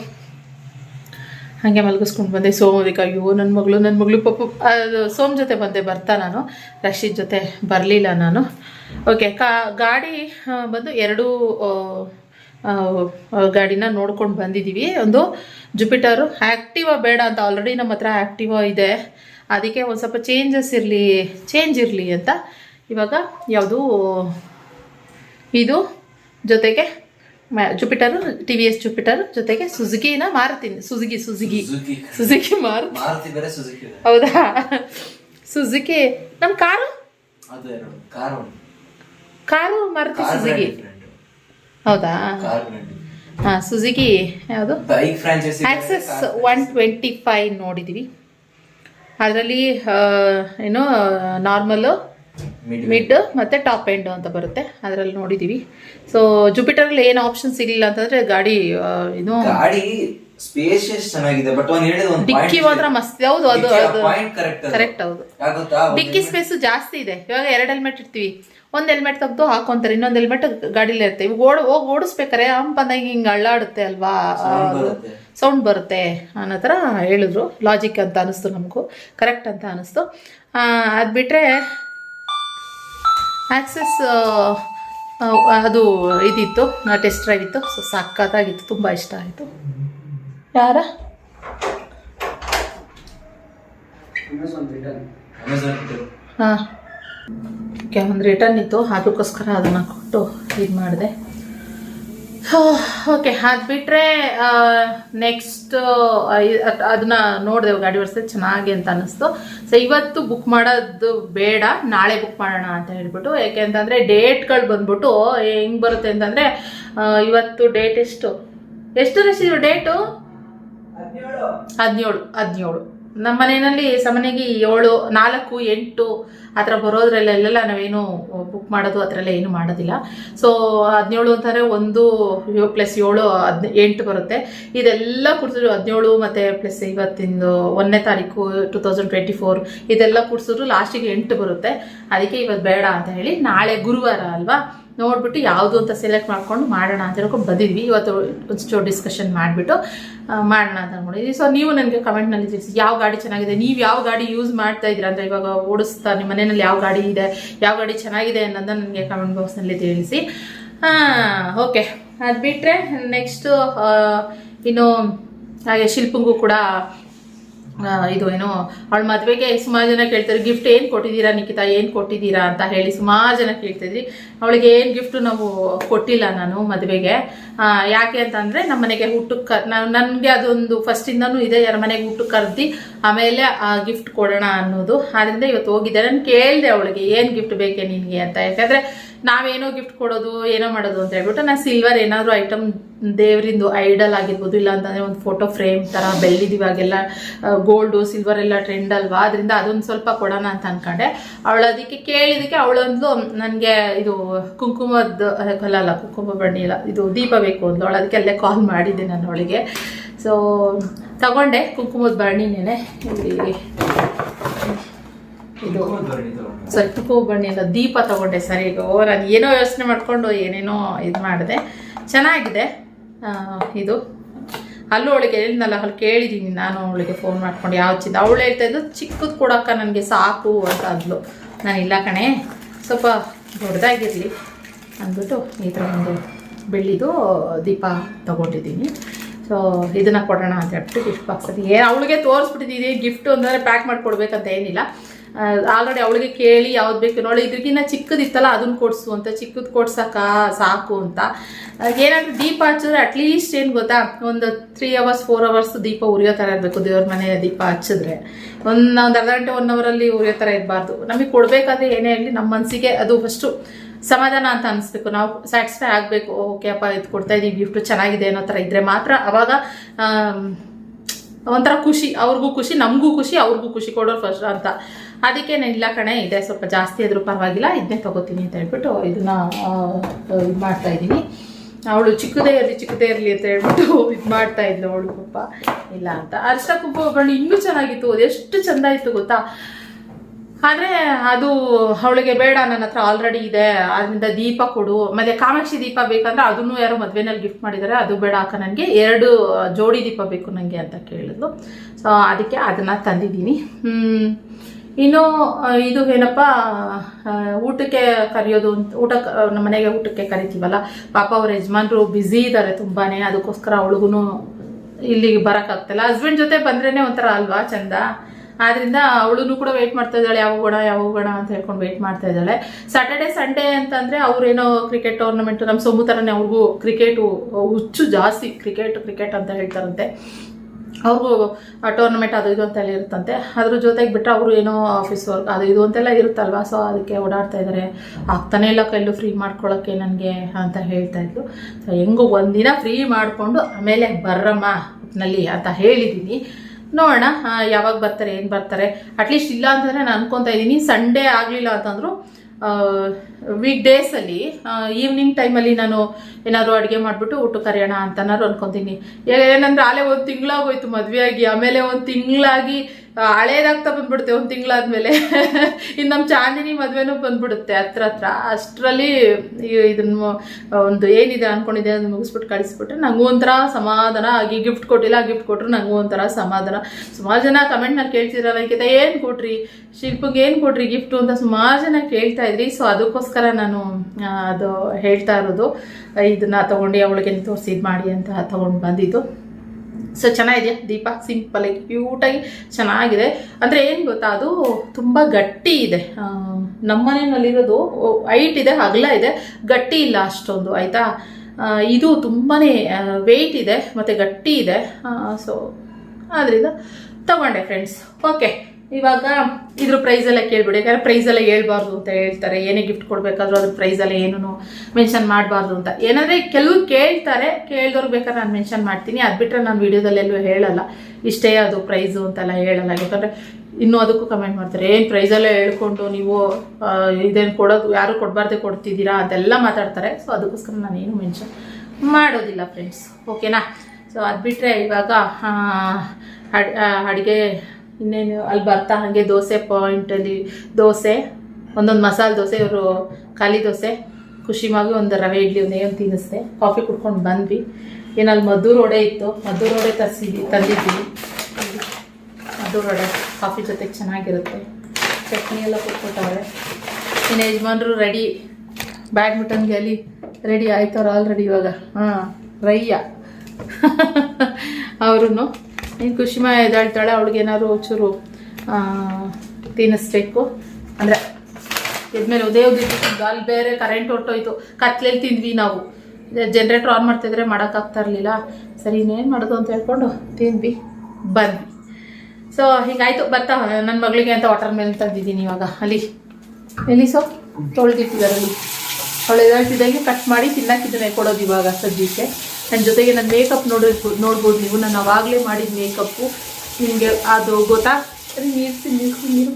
ಹಾಗೆ ಮಲಗಿಸ್ಕೊಂಡು ಬಂದೆ. ಸೋಮದಿಕ ಅಯ್ಯೋ ನನ್ನ ಮಗಳು ನನ್ನ ಮಗಳು ಪಾಪ ಅದು ಸೋಮ್ ಜೊತೆ ಬಂದೆ, ಬರ್ತಾ ನಾನು. ರಶೀದ್ ಜೊತೆ ಬರಲಿಲ್ಲ ನಾನು. ಓಕೆ ಕಾ, ಗಾಡಿ ಬಂದು ಎರಡು ಗಾಡಿನ ನೋಡ್ಕೊಂಡು ಬಂದಿದ್ದೀವಿ ಒಂದು ಜುಪಿಟರು ಆ್ಯಕ್ಟಿವ ಬೇಡ ಅಂತ ಆಲ್ರೆಡಿ ನಮ್ಮ ಹತ್ರ ಆ್ಯಕ್ಟಿವ ಇದೆ. ಅದಕ್ಕೆ ಒಂದು ಸ್ವಲ್ಪ ಚೇಂಜಸ್ ಇರಲಿ ಚೇಂಜ್ ಇರಲಿ ಅಂತ. ಇವಾಗ ಯಾವುದು, ಇದು ಜೊತೆಗೆ Jupiter T V S Jupiter ಜೊತೆಗೆ ಸುಜುಕಿನ ಮಾರ್ತೀನಿ ಸುಜುಗಿ ಸುಜುಗಿ ಸುಜುಕಿ ಸುಜುಕಿ ಮಾರು ಮಾರುತಿ. ಹೌದಾ? ಸುಜುಕಿ ನಮ್ಮ ಕಾರು? ಕಾರು ಮಾರುತಿ ಸುಜುಗಿ ಹೌದಾ? ಹಾ ಸುಜುಕಿ ಯಾವುದು? ಆಕ್ಸೆಸ್ ಒನ್ ಟ್ವೆಂಟಿ ಫೈವ್ ನೋಡಿದ್ದೀವಿ ಅದರಲ್ಲಿ ಏನು ನಾರ್ಮಲ್ಲು ಮಿಡ್ ಮತ್ತು ಟಾಪ್ ಎಂಡ್ ಅಂತ ಬರುತ್ತೆ. ಅದರಲ್ಲಿ ನೋಡಿದ್ದೀವಿ ಸೊ ಜುಪಿಟರಲ್ಲಿ ಏನು ಆಪ್ಷನ್ ಸಿಗಲಿಲ್ಲ ಅಂತಂದರೆ ಗಾಡಿ ಏನು ಇದು ಗಾಡಿ ಸ್ಪೇಷಿಯಸ್ ಚೆನ್ನಾಗಿದೆ ಬಟ್ ಒಂದ್ ಹೇಳಿದ ಒಂದು ಡಿಕ್ಕಿ ಮಾತ್ರ ಮಸ್ತ್. ಹೌದು ಅದು ಅದು ಕರೆಕ್ಟ್ ಹೌದು. ಡಿಕ್ಕಿ ಸ್ಪೇಸು ಜಾಸ್ತಿ ಇದೆ. ಇವಾಗ ಎರಡು ಹೆಲ್ಮೆಟ್ ಇರ್ತೀವಿ ಒಂದು ಹೆಲ್ಮೆಟ್ ತೆಗೆದು ಹಾಕೊಂತಾರೆ ಇನ್ನೊಂದು ಹೆಲ್ಮೆಟ್ ಗಾಡಿಲೇ ಇರುತ್ತೆ ಇವಾಗ ಓಡ್ ಹೋಗಿ ಓಡಿಸ್ಬೇಕಾರೆ ಅಂದಾಗ ಹಿಂಗೆ ಅಳ್ಳಾಡುತ್ತೆ ಅಲ್ವಾ? ಸೌಂಡ್ ಬರುತ್ತೆ. ಅನ್ನೋ ಥರ ಹೇಳಿದ್ರು. ಲಾಜಿಕ್ ಅಂತ ಅನಿಸ್ತು ನಮಗೂ. ಕರೆಕ್ಟ್ ಅಂತ ಅನಿಸ್ತು. ಅದು ಬಿಟ್ಟರೆ ಆಕ್ಸಸ್ ಅದು ಇದಿತ್ತು ಟೆಸ್ಟ್ ಡ್ರೈವ್ ಇತ್ತು. ಸೊ ಸಕ್ಕತ್ತಾಗಿತ್ತು ತುಂಬ ಇಷ್ಟ ಆಯಿತು. ಯಾರ? ಹಾಂ. ಒಂದು ರಿಟರ್ನ್ ಇತ್ತು. ಅದಕ್ಕೋಸ್ಕರ ಅದನ್ನು ಕೊಟ್ಟು ಇದು ಮಾಡಿದೆ. ಓಕೆ ಅದು ಬಿಟ್ಟರೆ ನೆಕ್ಸ್ಟ್ ಅದನ್ನ ನೋಡಿದೆವು ಗಾಡಿ ಓಡಿಸಿದ್ರೆ ಚೆನ್ನಾಗಿ ಅಂತ ಅನ್ನಿಸ್ತು. ಸೊ ಇವತ್ತು ಬುಕ್ ಮಾಡೋದು ಬೇಡ, ನಾಳೆ ಬುಕ್ ಮಾಡೋಣ ಅಂತ ಹೇಳ್ಬಿಟ್ಟು ಯಾಕೆ ಅಂತಂದರೆ ಡೇಟ್ಗಳು ಬಂದ್ಬಿಟ್ಟು ಹೆಂಗೆ ಬರುತ್ತೆ ಅಂತಂದರೆ ಇವತ್ತು ಡೇಟ್ ಎಷ್ಟು? ಎಷ್ಟು ರಶಿದ್ರು ಡೇಟು? ಹದಿನೇಳು ಹದಿನೇಳು. ನಮ್ಮ ಮನೆಯಲ್ಲಿ ಸಾಮಾನ್ಯವಾಗಿ ಏಳು, ನಾಲ್ಕು, ಎಂಟು ಆ ಥರ ಬರೋದ್ರಲ್ಲೆಲ್ಲ ನಾವೇನು ಬುಕ್ ಮಾಡೋದು ಎಲ್ಲ ಏನು ಮಾಡೋದಿಲ್ಲ. ಸೊ ಹದಿನೇಳು ಅಂತಂದರೆ ಒಂದು ಪ್ಲಸ್ ಏಳು ಹದ್ ಎಂಟು ಬರುತ್ತೆ. ಇದೆಲ್ಲ ಕುಡಿಸಿದ್ರು ಹದಿನೇಳು ಮತ್ತು ಪ್ಲಸ್ ಇವತ್ತಿಂದು ಒಂದನೇ ತಾರೀಕು ಟು ತೌಸಂಡ್ ಟ್ವೆಂಟಿ ಫೋರ್ ಇದೆಲ್ಲ ಕುಡಿಸಿದ್ರು ಲಾಸ್ಟಿಗೆ ಎಂಟು ಬರುತ್ತೆ. ಅದಕ್ಕೆ ಇವತ್ತು ಬೇಡ ಅಂತ ಹೇಳಿ ನಾಳೆ ಗುರುವಾರ ಅಲ್ವಾ? ನೋಡ್ಬಿಟ್ಟು ಯಾವುದು ಅಂತ ಸೆಲೆಕ್ಟ್ ಮಾಡ್ಕೊಂಡು ಮಾಡೋಣ ಅಂತ ಹೇಳ್ಕೊಂಡು ಬಂದಿದ್ವಿ. ಇವತ್ತು ಒಂಚೂರು ಡಿಸ್ಕಷನ್ ಮಾಡಿಬಿಟ್ಟು ಮಾಡೋಣ ಅಂತ ಅಂದ್ಕೊಂಡಿದ್ವಿ ಸೊ ನೀವು ನನಗೆ ಕಮೆಂಟ್ನಲ್ಲಿ ತಿಳಿಸಿ, ಯಾವ ಗಾಡಿ ಚೆನ್ನಾಗಿದೆ? ನೀವು ಯಾವ ಗಾಡಿ ಯೂಸ್ ಮಾಡ್ತಾ ಇದ್ದೀರಾ ಅಂದರೆ ಇವಾಗ ಓಡಿಸ್ತಾ, ನಿಮ್ಮ ಮನೆಯಲ್ಲಿ ಯಾವ ಗಾಡಿ ಇದೆ, ಯಾವ ಗಾಡಿ ಚೆನ್ನಾಗಿದೆ ಅನ್ನೋದನ್ನ ನನಗೆ ಕಮೆಂಟ್ ಬಾಕ್ಸ್ನಲ್ಲಿ ತಿಳಿಸಿ. ಓಕೆ ಅದು ಬಿಟ್ಟರೆ ನೆಕ್ಸ್ಟು ಇನ್ನು ಹಾಗೆ ಶಿಲ್ಪಂಗೂ ಕೂಡ ಇದು ಏನು, ಅವಳ ಮದುವೆಗೆ ಸುಮಾರು ಜನ ಕೇಳ್ತಾರೆ ಗಿಫ್ಟ್ ಏನು ಕೊಟ್ಟಿದ್ದೀರಾ ನಿಖಿತಾ? ಏನು ಕೊಟ್ಟಿದ್ದೀರಾ? ಅಂತ ಹೇಳಿ ಸುಮಾರು ಜನ ಕೇಳ್ತಿದ್ರಿ. ಅವಳಿಗೆ ಏನು ಗಿಫ್ಟು ನಾವು ಕೊಟ್ಟಿಲ್ಲ ನಾನು ಮದುವೆಗೆ. ಯಾಕೆ ಅಂತಂದರೆ ನಮ್ಮ ಮನೆಗೆ ಊಟಕ್ಕೆ ನನಗೆ ಅದೊಂದು ಫಸ್ಟಿಂದನೂ ಇದೆ, ಯಾರ ಮನೆಗೆ ಊಟಕ್ಕೆ ಕರೆದಿ, ಆಮೇಲೆ ಆ ಗಿಫ್ಟ್ ಕೊಡೋಣ ಅನ್ನೋದು. ಆದ್ದರಿಂದ ಇವತ್ತು ಹೋಗಿದ್ದೆ. ನಾನು ಕೇಳಿದೆ ಅವಳಿಗೆ, ಏನು ಗಿಫ್ಟ್ ಬೇಕೆ ನಿನಗೆ? ಅಂತ. ಯಾಕಂದರೆ ನಾವೇನೋ ಗಿಫ್ಟ್ ಕೊಡೋದು, ಏನೋ ಮಾಡೋದು ಅಂತ ಹೇಳ್ಬಿಟ್ಟು ನಾನು ಸಿಲ್ವರ್ ಏನಾದರೂ ಐಟಮ್ ದೇವರಿಂದು ಐಡಲ್ ಆಗಿರ್ಬೋದು, ಇಲ್ಲ ಅಂತಂದರೆ ಒಂದು ಫೋಟೋ ಫ್ರೇಮ್ ಥರ ಬೆಳ್ಳಿದಿವಾಗೆಲ್ಲ ಗೋಲ್ಡು ಸಿಲ್ವರ್ ಎಲ್ಲ ಟ್ರೆಂಡ್ ಅಲ್ವಾ? ಅದರಿಂದ ಅದೊಂದು ಸ್ವಲ್ಪ ಕೊಡೋಣ ಅಂತ ಅನ್ಕೊಂಡೆ. ಅವಳು ಅದಕ್ಕೆ ಕೇಳಿದಕ್ಕೆ ಅವಳೊಂದು, ನನಗೆ ಇದು ಕುಂಕುಮದ, ಅಲ್ಲ ಕುಂಕುಮ ಬಣ್ಣಿ ಇಲ್ಲ ಇದು ದೀಪ ಬೇಕು ಅಂದ್ಲು. ಅವಳು ಅದಕ್ಕೆ ಅಲ್ಲೇ ಕಾಲ್ ಮಾಡಿದ್ದೆ ನಾನು ಅವಳಿಗೆ. ಸೊ ತಗೊಂಡೆ ಕುಂಕುಮದ ಬಣ್ಣಿನೇನೆ. ಇಲ್ಲಿ. ಇದು ಸ್ವಲ್ಪ ಬಣ್ಣಿಂದ ದೀಪ ತಗೊಂಡೆ ಸರಿ, ಈಗ ಓ ನಾನು ಏನೋ ಯೋಚನೆ ಮಾಡಿಕೊಂಡು ಏನೇನೋ ಇದು ಮಾಡಿದೆ. ಚೆನ್ನಾಗಿದೆ. ಇದು. ಅಲ್ಲೂ ಅವಳಿಗೆ ಹೇಳಿದ್ನಲ್ಲ ಅಲ್ಲಿ ಕೇಳಿದ್ದೀನಿ ನಾನು ಅವಳಿಗೆ ಫೋನ್ ಮಾಡ್ಕೊಂಡು ಯಾವ ಚಿಂದ ಅವಳು ಹೇಳ್ತಾ ಇದ್ದು ಚಿಕ್ಕದು ಕೊಡೋಕ್ಕ ನನಗೆ ಸಾಕು ಅಂತ ಅಂದ್ಲು. ನಾನು, ಇಲ್ಲ ಕಣೆ, ಸ್ವಲ್ಪ ದೊಡ್ಡದಾಗಿರಲಿ ಅಂದ್ಬಿಟ್ಟು ಈ ಥರ ಒಂದು ಬೆಳ್ಳಿದು ದೀಪ ತಗೊಂಡಿದ್ದೀನಿ. ಸೊ ಇದನ್ನು ಕೊಡೋಣ ಅಂತ ಹೇಳ್ಬಿಟ್ಟು ಗಿಫ್ಟ್ ಬಾಕ್ಸಲ್ಲಿ ಏನು ಅವಳಿಗೆ ತೋರಿಸ್ಬಿಟ್ಟಿದ್ದೀನಿ ಗಿಫ್ಟು ಅಂದರೆ ಪ್ಯಾಕ್ ಮಾಡಿಕೊಡ್ಬೇಕಂತ ಏನಿಲ್ಲ. ಆಲ್ರೆಡಿ ಅವಳಿಗೆ ಕೇಳಿ ಯಾವ್ದು ಬೇಕು ನೋಡಿ. ಇದ್ರಿಗಿನ್ನ ಚಿಕ್ಕದಿತ್ತಲ್ಲ ಅದನ್ನ ಕೊಡ್ಸು ಅಂತ. ಚಿಕ್ಕದು ಕೊಡ್ಸಕ್ಕ ಸಾಕು ಅಂತ. ಏನಾದರೂ ದೀಪ ಹಚ್ಚಿದ್ರೆ ಅಟ್ಲೀಸ್ಟ್ ಏನು ಗೊತ್ತಾ? ಒಂದು ತ್ರೀ ಅವರ್ಸ್ ಫೋರ್ ಅವರ್ಸ್ ದೀಪ ಉರಿಯೋ ಥರ ಇರಬೇಕು ದೇವ್ರ ಮನೆ ದೀಪ ಹಚ್ಚಿದ್ರೆ. ಒಂದು ಒಂದು ಅರ್ಧ ಗಂಟೆ ಒನ್ ಅವರಲ್ಲಿ ಉರಿಯೋ ಥರ ಇರಬಾರ್ದು. ನಮಗೆ ಕೊಡಬೇಕಾದ್ರೆ ಏನೇ ಇರಲಿ ನಮ್ಮ ಮನಸ್ಸಿಗೆ ಅದು ಫಸ್ಟು ಸಮಾಧಾನ ಅಂತ ಅನಿಸ್ಬೇಕು. ನಾವು ಸ್ಯಾಟಿಸ್ಫೈ ಆಗಬೇಕು. ಓಕೆ ಅಪ್ಪ, ಇದು ಕೊಡ್ತಾ ಇದೀವಿ ಗಿಫ್ಟ್ ಚೆನ್ನಾಗಿದೆ ಅನ್ನೋ ಥರ ಇದ್ರೆ ಮಾತ್ರ ಅವಾಗ ಒಂಥರ ಖುಷಿ. ಅವ್ರಿಗೂ ಖುಷಿ, ನಮಗೂ ಖುಷಿ, ಅವ್ರಿಗೂ ಖುಷಿ ಕೊಡೋರು ಫಸ್ಟ್ ಅಂತ. ಅದಕ್ಕೆ ಇಲ್ಲ ಕಣೆ, ಇದೆ ಸ್ವಲ್ಪ ಜಾಸ್ತಿ ಆದರೂ ಪರವಾಗಿಲ್ಲ ಇದನ್ನೇ ತಗೋತೀನಿ ಅಂತ ಹೇಳ್ಬಿಟ್ಟು ಇದನ್ನ ಇದು ಮಾಡ್ತಾ ಇದ್ದೀನಿ. ಅವಳು ಚಿಕ್ಕದೇ ಇರಲಿ ಚಿಕ್ಕದೇ ಇರಲಿ ಅಂತ ಹೇಳ್ಬಿಟ್ಟು ಇದು ಮಾಡ್ತಾ ಇದ್ಲು ಅವಳು ಪಪ್ಪ ಇಲ್ಲ ಅಂತ. ಅರ್ಶಿನ ಕುಂಕುಮ ಬಣ್ಣ ಇನ್ನೂ ಚೆನ್ನಾಗಿತ್ತು, ಅದು ಎಷ್ಟು ಚಂದ ಇತ್ತು ಗೊತ್ತಾ? ಆದರೆ ಅದು ಅವಳಿಗೆ ಬೇಡ, ನನ್ನ ಹತ್ರ ಆಲ್ರೆಡಿ ಇದೆ, ಅದರಿಂದ ದೀಪ ಕೊಡು. ಮತ್ತೆ ಕಾಮಾಕ್ಷಿ ದೀಪ ಬೇಕಂದ್ರೆ ಅದನ್ನು ಯಾರೋ ಮದುವೆನಲ್ಲಿ ಗಿಫ್ಟ್ ಮಾಡಿದ್ದಾರೆ, ಅದು ಬೇಡ ಅಕ್ಕ ನನಗೆ. ಎರಡು ಜೋಡಿ ದೀಪ ಬೇಕು ನನಗೆ ಅಂತ ಕೇಳಿದ್ಲು. ಸೊ ಅದಕ್ಕೆ ಅದನ್ನು ತಂದಿದ್ದೀನಿ. ಹ್ಮ್. ಇನ್ನು ಇದು ಏನಪ್ಪ ಊಟಕ್ಕೆ ಕರೆಯೋದು ಊಟ ನಮ್ಮ ಮನೆಗೆ ಊಟಕ್ಕೆ ಕರಿತೀವಲ್ಲ, ಪಾಪ ಅವ್ರ ಯಜಮಾನ್ರು ಬ್ಯುಸಿ ಇದ್ದಾರೆ ತುಂಬಾನೇ, ಅದಕ್ಕೋಸ್ಕರ ಅವಳಿಗೂ ಇಲ್ಲಿಗೆ ಬರೋಕ್ಕಾಗ್ತಿಲ್ಲ. ಹಸ್ಬೆಂಡ್ ಜೊತೆ ಬಂದ್ರೇನೆ ಒಂಥರ ಅಲ್ವಾ ಚಂದ? ಆದ್ರಿಂದ ಅವಳು ಕೂಡ ವೆಯ್ಟ್ ಮಾಡ್ತಾ ಇದ್ದಾಳೆ ಯಾವ ಹೋಗೋಣ ಯಾವ ಅಂತ ಹೇಳ್ಕೊಂಡು ವೆಯ್ಟ್ ಮಾಡ್ತಾ ಇದ್ದಾಳೆ. ಸಾಟರ್ಡೆ ಸಂಡೇ ಅಂತಂದ್ರೆ ಅವ್ರೇನೋ ಕ್ರಿಕೆಟ್ ಟೂರ್ನಮೆಂಟ್ ನಮ್ಮ ಸೊಮ್ಮು ಥರನೇ ಅವ್ರಿಗೂ ಕ್ರಿಕೆಟು ಹುಚ್ಚು ಜಾಸ್ತಿ ಕ್ರಿಕೆಟ್ ಕ್ರಿಕೆಟ್ ಅಂತ ಹೇಳ್ತಾರಂತೆ. ಅವ್ರಿಗೂ ಟೂರ್ನಮೆಂಟ್ ಅದು ಇದು ಅಂತೆಲ್ಲ ಇರುತ್ತಂತೆ. ಅದ್ರ ಜೊತೆಗೆ ಬಿಟ್ಟರೆ ಅವರು ಏನೋ ಆಫೀಸ್ ವರ್ಕ್ ಅದು ಇದು ಅಂತೆಲ್ಲ ಇರುತ್ತಲ್ವಾ? ಸೊ ಅದಕ್ಕೆ ಓಡಾಡ್ತಾ ಇದ್ದಾರೆ ಆಗ್ತಾನೆ ಇಲ್ಲ ಕೈಲು ಫ್ರೀ ಮಾಡ್ಕೊಳ್ಳೋಕ್ಕೆ ನನಗೆ ಅಂತ ಹೇಳ್ತಾ ಇದ್ಲು ಸೊ ಹೆಂಗೋ ಒಂದಿನ ಫ್ರೀ ಮಾಡಿಕೊಂಡು ಆಮೇಲೆ ಬರ್ರಮ್ಮ ನಲ್ಲಿ ಅಂತ ಹೇಳಿದ್ದೀನಿ ನೋಡೋಣ ಯಾವಾಗ ಬರ್ತಾರೆ, ಏನು ಬರ್ತಾರೆ. ಅಟ್ಲೀಸ್ಟ್ ಇಲ್ಲ ಅಂತಂದರೆ ನಾನು ಅನ್ಕೊತಾ ಇದ್ದೀನಿ ಸಂಡೇ ಆಗಲಿಲ್ಲ ಅಂತಂದ್ರು ವೀಕ್ ಡೇಸಲ್ಲಿ ಈವ್ನಿಂಗ್ ಟೈಮಲ್ಲಿ ನಾನು ಏನಾದ್ರು ಅಡುಗೆ ಮಾಡಿಬಿಟ್ಟು ಊಟ ಕರೆಯೋಣ ಅಂತನಾದ್ರು ಅನ್ಕೊತೀನಿ. ಏನಂದ್ರೆ ಆಲೇ ಒಂದು ತಿಂಗಳಾಗೋಯ್ತು ಆಗಿ. ಆಮೇಲೆ ಒಂದು ತಿಂಗಳಾಗಿ ಹಳೇದಾಗ್ತಾ ಬಂದ್ಬಿಡುತ್ತೆ ಒಂದು ತಿಂಗಳಾದ್ಮೇಲೆ. ಇನ್ನು ನಮ್ಮ ಚಾಂದಿನಿ ಮದುವೆನೂ ಬಂದ್ಬಿಡುತ್ತೆ ಹತ್ರ ಹತ್ರ. ಅಷ್ಟರಲ್ಲಿ ಇದನ್ನು ಒಂದು ಏನಿದೆ ಅನ್ಕೊಂಡಿದೆ ಅದನ್ನ ಮುಗಿಸ್ಬಿಟ್ಟು ಕಳಿಸ್ಬಿಟ್ರೆ ನನಗೂ ಒಂಥರ ಸಮಾಧಾನ. ಆಗಿ ಗಿಫ್ಟ್ ಕೊಟ್ಟಿಲ್ಲ ಗಿಫ್ಟ್ ಕೊಟ್ಟರು ನನಗೂ ಒಂಥರ ಸಮಾಧಾನ. ಸುಮಾರು ಜನ ಕಮೆಂಟ್ನಲ್ಲಿ ಕೇಳ್ತಿದ್ರಲ್ಲ ಗೀತಾ ಏನು ಕೊಟ್ರಿ? ಶಿಲ್ಪಗೆ ಏನು ಕೊಟ್ರಿ ಗಿಫ್ಟು ಅಂತ ಸುಮಾರು ಜನ ಕೇಳ್ತಾ ಇದ್ರಿ. ಸೊ ಅದಕ್ಕೋಸ್ಕರ ನಾನು ಅದು ಹೇಳ್ತಾ ಇರೋದು. ಇದನ್ನ ತಗೊಂಡು ಅವಳಿಗೆ ತೋರಿಸಿ, ಇದು ಮಾಡಿ ಅಂತ ತಗೊಂಡು ಬಂದಿದ್ದು. ಸೊ ಚೆನ್ನಾಗಿದೆಯಾ? ದೀಪ ಸಿಂಪಲ್ ಆಗಿ ಕ್ಯೂಟಾಗಿ ಚೆನ್ನಾಗಿದೆ. ಅಂದರೆ ಏನು ಗೊತ್ತಾ? ಅದು ತುಂಬ ಗಟ್ಟಿ ಇದೆ. ನಮ್ಮನೆಯಲ್ಲಿರೋದು ನಮ್ಮ ಮನೆಯಲ್ಲಿರೋದು ಹೈಟ್ ಇದೆ, ಅಗಲ ಇದೆ. ಗಟ್ಟಿ ಇಲ್ಲ ಅಷ್ಟೊಂದು, ಆಯಿತಾ? ಇದು ತುಂಬಾ ವೆಯ್ಟ್ ಇದೆ, ಮತ್ತು ಗಟ್ಟಿ ಇದೆ. ಸೊ ಆದ್ದರಿಂದ ತಗೊಂಡೆ ಫ್ರೆಂಡ್ಸ್ ಓಕೆ ಇವಾಗ ಇದ್ರ ಪ್ರೈಸ್ ಎಲ್ಲ ಕೇಳ್ಬಿಡಿ. ಯಾಕಂದ್ರೆ ಪ್ರೈಸ್ ಎಲ್ಲ ಹೇಳ್ಬಾರ್ದು ಅಂತ ಹೇಳ್ತಾರೆ. ಏನೇ ಗಿಫ್ಟ್ ಕೊಡಬೇಕಾದ್ರೂ ಅದ್ರ ಪ್ರೈಸ್ ಎಲ್ಲ ಏನೂ ಮೆನ್ಷನ್ ಮಾಡಬಾರ್ದು ಅಂತ. ಏನಂದರೆ ಕೆಲವು ಕೇಳ್ತಾರೆ. ಕೇಳಿದವ್ರು ಬೇಕಾದ್ರೆ ನಾನು ಮೆನ್ಷನ್ ಮಾಡ್ತೀನಿ. ಅದು ಬಿಟ್ಟರೆ ನಾನು ವೀಡಿಯೋದಲ್ಲೆಲ್ಲೂ ಹೇಳಲ್ಲ. ಇಷ್ಟೇ ಅದು ಪ್ರೈಸು ಅಂತೆಲ್ಲ ಹೇಳಲ್ಲ. ಯಾಕಂದರೆ ಇನ್ನೂ ಅದಕ್ಕೂ ಕಮೆಂಟ್ ಮಾಡ್ತಾರೆ. ಏನು ಪ್ರೈಸೆಲ್ಲ ಹೇಳ್ಕೊಂಡು ನೀವು ಇದೇನು ಕೊಡೋದು, ಯಾರು ಕೊಡಬಾರ್ದೆ ಕೊಡ್ತಿದ್ದೀರಾ ಅದೆಲ್ಲ ಮಾತಾಡ್ತಾರೆ. ಸೊ ಅದಕ್ಕೋಸ್ಕರ ನಾನು ಏನು ಮೆನ್ಷನ್ ಮಾಡೋದಿಲ್ಲ ಫ್ರೆಂಡ್ಸ್ ಓಕೆನಾ ಸೊ ಅದು ಬಿಟ್ಟರೆ ಇವಾಗ ಅಡುಗೆ ಇನ್ನೇನು ಅಲ್ಲಿ ಬರ್ತಾ ಹಾಗೆ ದೋಸೆ ಪಾಯಿಂಟಲ್ಲಿ ದೋಸೆ, ಒಂದೊಂದು ಮಸಾಲೆ ದೋಸೆ, ಇವರು ಖಾಲಿ ದೋಸೆ. ಖುಷಿ ಖುಷಿಮಾಗಿ ಒಂದು ರವೆ ಇಡ್ಲಿ, ಒಂದು ಏನು ತಿನ್ನಿಸ್ದೆ. ಕಾಫಿ ಕುಡ್ಕೊಂಡು ಬಂದ್ವಿ. ಏನಲ್ಲಿ ಮದ್ದೂರು ವಡೆ ಇತ್ತು. ಮದ್ದೂರು ವಡೆ ತರಿಸಿದ್ವಿ, ತಂದಿದ್ವಿ. ಮದ್ದೂರು ವಡೆ, ಕಾಫಿ ಜೊತೆಗೆ ಚೆನ್ನಾಗಿರುತ್ತೆ. ಚಟ್ನಿ ಎಲ್ಲ ಕೊಟ್ಬಿಟ್ಟವ್ರೆ. ಇನ್ನು ಯಜಮಾನ್ರು ರೆಡಿ ಬ್ಯಾಡ್ಮಿಂಟನ್ಗೆ ಅಲ್ಲಿ ರೆಡಿ ಆಯ್ತವ್ರು ಆಲ್ರೆಡಿ ಇವಾಗ. ಹಾಂ ರಯ್ಯ ಅವರು ನೀನು ಖುಷಿಮ ಎದ್ದಾಳ್ತಾಳೆ ಅವಳಿಗೆ ಏನಾದ್ರು ಒಂಚೂರು ಆ, ತಿನ್ನಿಸ್ಬೇಕು. ಅಂದರೆ ಇದ್ಮೇಲೆ ಉದಯ ಉದ್ದಿತ್ತು ಅಲ್ಲಿ ಬೇರೆ ಕರೆಂಟ್ ಹೊಟ್ಟೋಯ್ತು ಕತ್ಲೆಲ್ಲಿ ತಿಂದ್ವಿ ನಾವು. ಜನ್ರೇಟ್ರ್ ಆನ್ ಮಾಡ್ತಿದ್ರೆ ಮಾಡೋಕ್ಕಾಗ್ತಾ ಇರಲಿಲ್ಲ. ಸರಿ ಇನ್ನೇನು ಮಾಡೋದು ಅಂತ ಹೇಳ್ಕೊಂಡು ತಿಂದ್ವಿ. ಬನ್ನಿ ಸೊ ಹೀಗಾಯಿತು. ಬರ್ತಾ ನನ್ನ ಮಗಳಿಗೆ ಅಂತ ವಾಟರ್ ಮೇಲೆ ತಂದಿದ್ದೀನಿ ಇವಾಗ. ಅಲ್ಲಿ. ಎಲ್ಲಿ ಸೊ ತೊಳೆದಿಟ್ಟಿದ್ದಾರೆ ಅಲ್ಲಿ. ಅವಳು ಎದಾಳ್ತಿದ್ದಂಗೆ ಕಟ್ ಮಾಡಿ ತಿನ್ನಕ್ಕಿದ್ದಾನೆ ಕೊಡೋದು ಇವಾಗ ಸದ್ಯಕ್ಕೆ. ನನ್ನ ಜೊತೆಗೆ ನನ್ನ ಮೇಕಪ್ ನೋಡಿರ್ಬೋದು ನೋಡ್ಬೋದು ನೀವು. ನಾನು ಅವಾಗಲೇ ಮಾಡಿದ ಮೇಕಪ್ಪು ನಿಮಗೆ ಅದು ಗೊತ್ತಾ? ಸರಿ ನೀರು.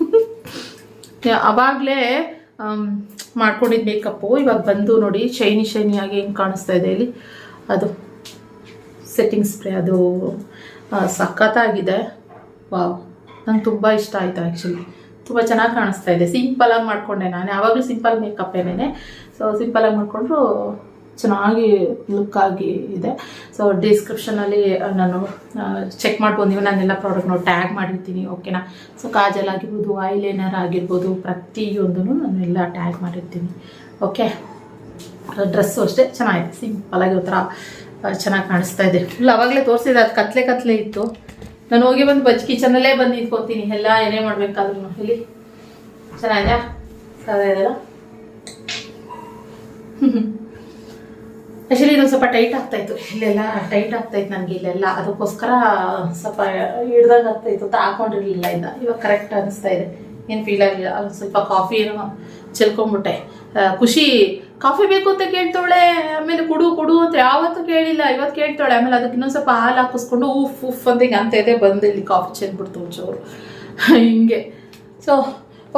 ಅವಾಗಲೇ ಮಾಡ್ಕೊಂಡಿದ್ದ ಮೇಕಪ್ಪು ಇವಾಗ ಬಂದು ನೋಡಿ ಶೈನಿ ಶೈನಿಯಾಗಿ ಹೆಂಗೆ ಕಾಣಿಸ್ತಾ ಇದೆ ಇಲ್ಲಿ. ಅದು ಸೆಟ್ಟಿಂಗ್ ಸ್ಪ್ರೇ ಅದು ಸಖತ್ತಾಗಿದೆ. ವಾವ್ ನಂಗೆ ತುಂಬ ಇಷ್ಟ ಆಯಿತು ಆ್ಯಕ್ಚುಲಿ ತುಂಬ ಚೆನ್ನಾಗಿ ಕಾಣಿಸ್ತಾ ಇದೆ. ಸಿಂಪಲಾಗಿ ಮಾಡಿಕೊಂಡೆ ನಾನು. ಯಾವಾಗಲೂ ಸಿಂಪಲ್ ಮೇಕಪ್ ಏನೇನೆ. ಸೊ ಸಿಂಪಲಾಗಿ ಮಾಡಿಕೊಂಡ್ರು ಚೆನ್ನಾಗಿ ಲುಕ್ ಆಗಿ ಇದೆ. ಸೊ ಡಿಸ್ಕ್ರಿಪ್ಷನಲ್ಲಿ ನಾನು ಚೆಕ್ ಮಾಡ್ಬೋದು ನೀವು ನಾನೆಲ್ಲ ಪ್ರಾಡಕ್ಟ್ನ ಟ್ಯಾಗ್ ಮಾಡಿರ್ತೀನಿ. ಓಕೆನಾ ಸೊ ಕಾಜಲ್ ಆಗಿರ್ಬೋದು ಐಲೈನರ್ ಆಗಿರ್ಬೋದು ಪ್ರತಿಯೊಂದೂ ನಾನು ಎಲ್ಲ ಟ್ಯಾಗ್ ಮಾಡಿರ್ತೀನಿ ಓಕೆ ಡ್ರೆಸ್ಸು ಅಷ್ಟೇ ಚೆನ್ನಾಗಿದೆ. ಸಿಂಪಲಾಗಿ ಒಂಥರ ಚೆನ್ನಾಗಿ ಕಾಣಿಸ್ತಾ ಇದೆ. ಫುಲ್ ಅವಾಗಲೇ ತೋರಿಸಿದೆ, ಅದು ಕತ್ಲೆ ಕತ್ಲೆ ಇತ್ತು. ನಾನು ಹೋಗಿ ಬಂದು ಬಜ್ ಕಿಚನಲ್ಲೇ ಬಂದು ನಿಂತ್ಕೋತೀನಿ. ಎಲ್ಲ ಏನೇ ಮಾಡ್ಬೇಕಾದ್ರೂ ಇಲ್ಲಿ. ಹ್ಞೂ ಚೆನ್ನಾಗಿದೆಯಲ್ಲ ಆ್ಯಕ್ಚುಲಿ ಇದೊಂದು ಸ್ವಲ್ಪ ಟೈಟ್ ಆಗ್ತಾಯಿತ್ತು ಇಲ್ಲೆಲ್ಲ ಟೈಟ್ ಆಗ್ತಾಯಿತ್ತು ನನಗೆ ಇಲ್ಲೆಲ್ಲ. ಅದಕ್ಕೋಸ್ಕರ ಸ್ವಲ್ಪ ಹಿಡ್ದಾಗ ಆಗ್ತಾಯಿತ್ತು ಅಂತ ಹಾಕೊಂಡಿರ್ಲಿಲ್ಲ ಇದ್ದ ಇವಾಗ ಕರೆಕ್ಟ್ ಅನಿಸ್ತಾ ಇದೆ. ಏನು ಫೀಲ್ ಆಗಿಲ್ಲ ಅದು ಸ್ವಲ್ಪ ಕಾಫಿ ಏನೋ ಚೆಲ್ಕೊಂಡ್ಬಿಟ್ಟೆ ಆ, ಖುಷಿ. ಕಾಫಿ ಬೇಕು ಅಂತ ಕೇಳ್ತಾಳೆ ಆಮೇಲೆ ಕುಡು ಕುಡು ಅಂತ ಯಾವತ್ತೂ ಕೇಳಿಲ್ಲ. ಇವತ್ತು ಕೇಳ್ತಾಳೆ ಆಮೇಲೆ ಅದಕ್ಕೆ ಇನ್ನೊಂದು ಸ್ವಲ್ಪ ಹಾಲು ಹಾಕಿಸ್ಕೊಂಡು ಉಫ್ ಉಫ್ ಅಂತ ಹಿಂಗೆ ಅಂತ ಇದೆ ಬಂದು ಇಲ್ಲಿ ಕಾಫಿ ಚೆಲ್ಬಿಡ್ತು ಒಂಚೂರು. ಹಿಂಗೆ. ಸೊ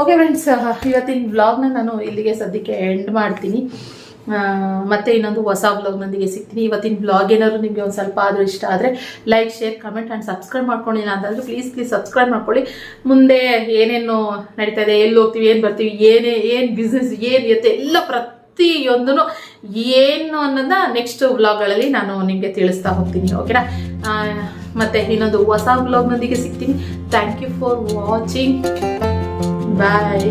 ಓಕೆ ಫ್ರೆಂಡ್ಸ್ ಇವತ್ತಿನ ವ್ಲಾಗ್ನ ನಾನು ಇಲ್ಲಿಗೆ ಸದ್ಯಕ್ಕೆ ಎಂಡ್ ಮಾಡ್ತೀನಿ. ಮತ್ತೆ ಇನ್ನೊಂದು ಹೊಸ ವ್ಲಾಗ್ನೊಂದಿಗೆ ಸಿಗ್ತೀನಿ. ಇವತ್ತಿನ ಬ್ಲಾಗ್ ಏನಾದ್ರು ನಿಮಗೆ ಒಂದು ಸ್ವಲ್ಪ ಆದರೂ ಇಷ್ಟ ಆದರೆ like share comment and subscribe ಮಾಡ್ಕೊಂಡಿಲ್ಲ ಅಂತಂದರೆ ಪ್ಲೀಸ್ ಪ್ಲೀಸ್ ಸಬ್ಸ್ಕ್ರೈಬ್ ಮಾಡ್ಕೊಳ್ಳಿ. ಮುಂದೆ ಏನೇನು ನಡೀತಾ ಇದೆ, ಎಲ್ಲಿ ಹೋಗ್ತೀವಿ, ಏನು ಬರ್ತೀವಿ, ಏನೇ, ಏನು ಬಿಸ್ನೆಸ್ ಏನು ಇರುತ್ತೆ, ಎಲ್ಲ ಪ್ರತಿಯೊಂದೂ ಏನು ಅನ್ನೋದನ್ನ ನೆಕ್ಸ್ಟ್ ವ್ಲಾಗ್ಗಳಲ್ಲಿ ನಾನು ನಿಮಗೆ ತಿಳಿಸ್ತಾ ಹೋಗ್ತೀನಿ. ಓಕೆನಾ ಮತ್ತೆ ಇನ್ನೊಂದು ಹೊಸ ವ್ಲಾಗ್ನೊಂದಿಗೆ ಸಿಗ್ತೀನಿ. Thank you for watching bye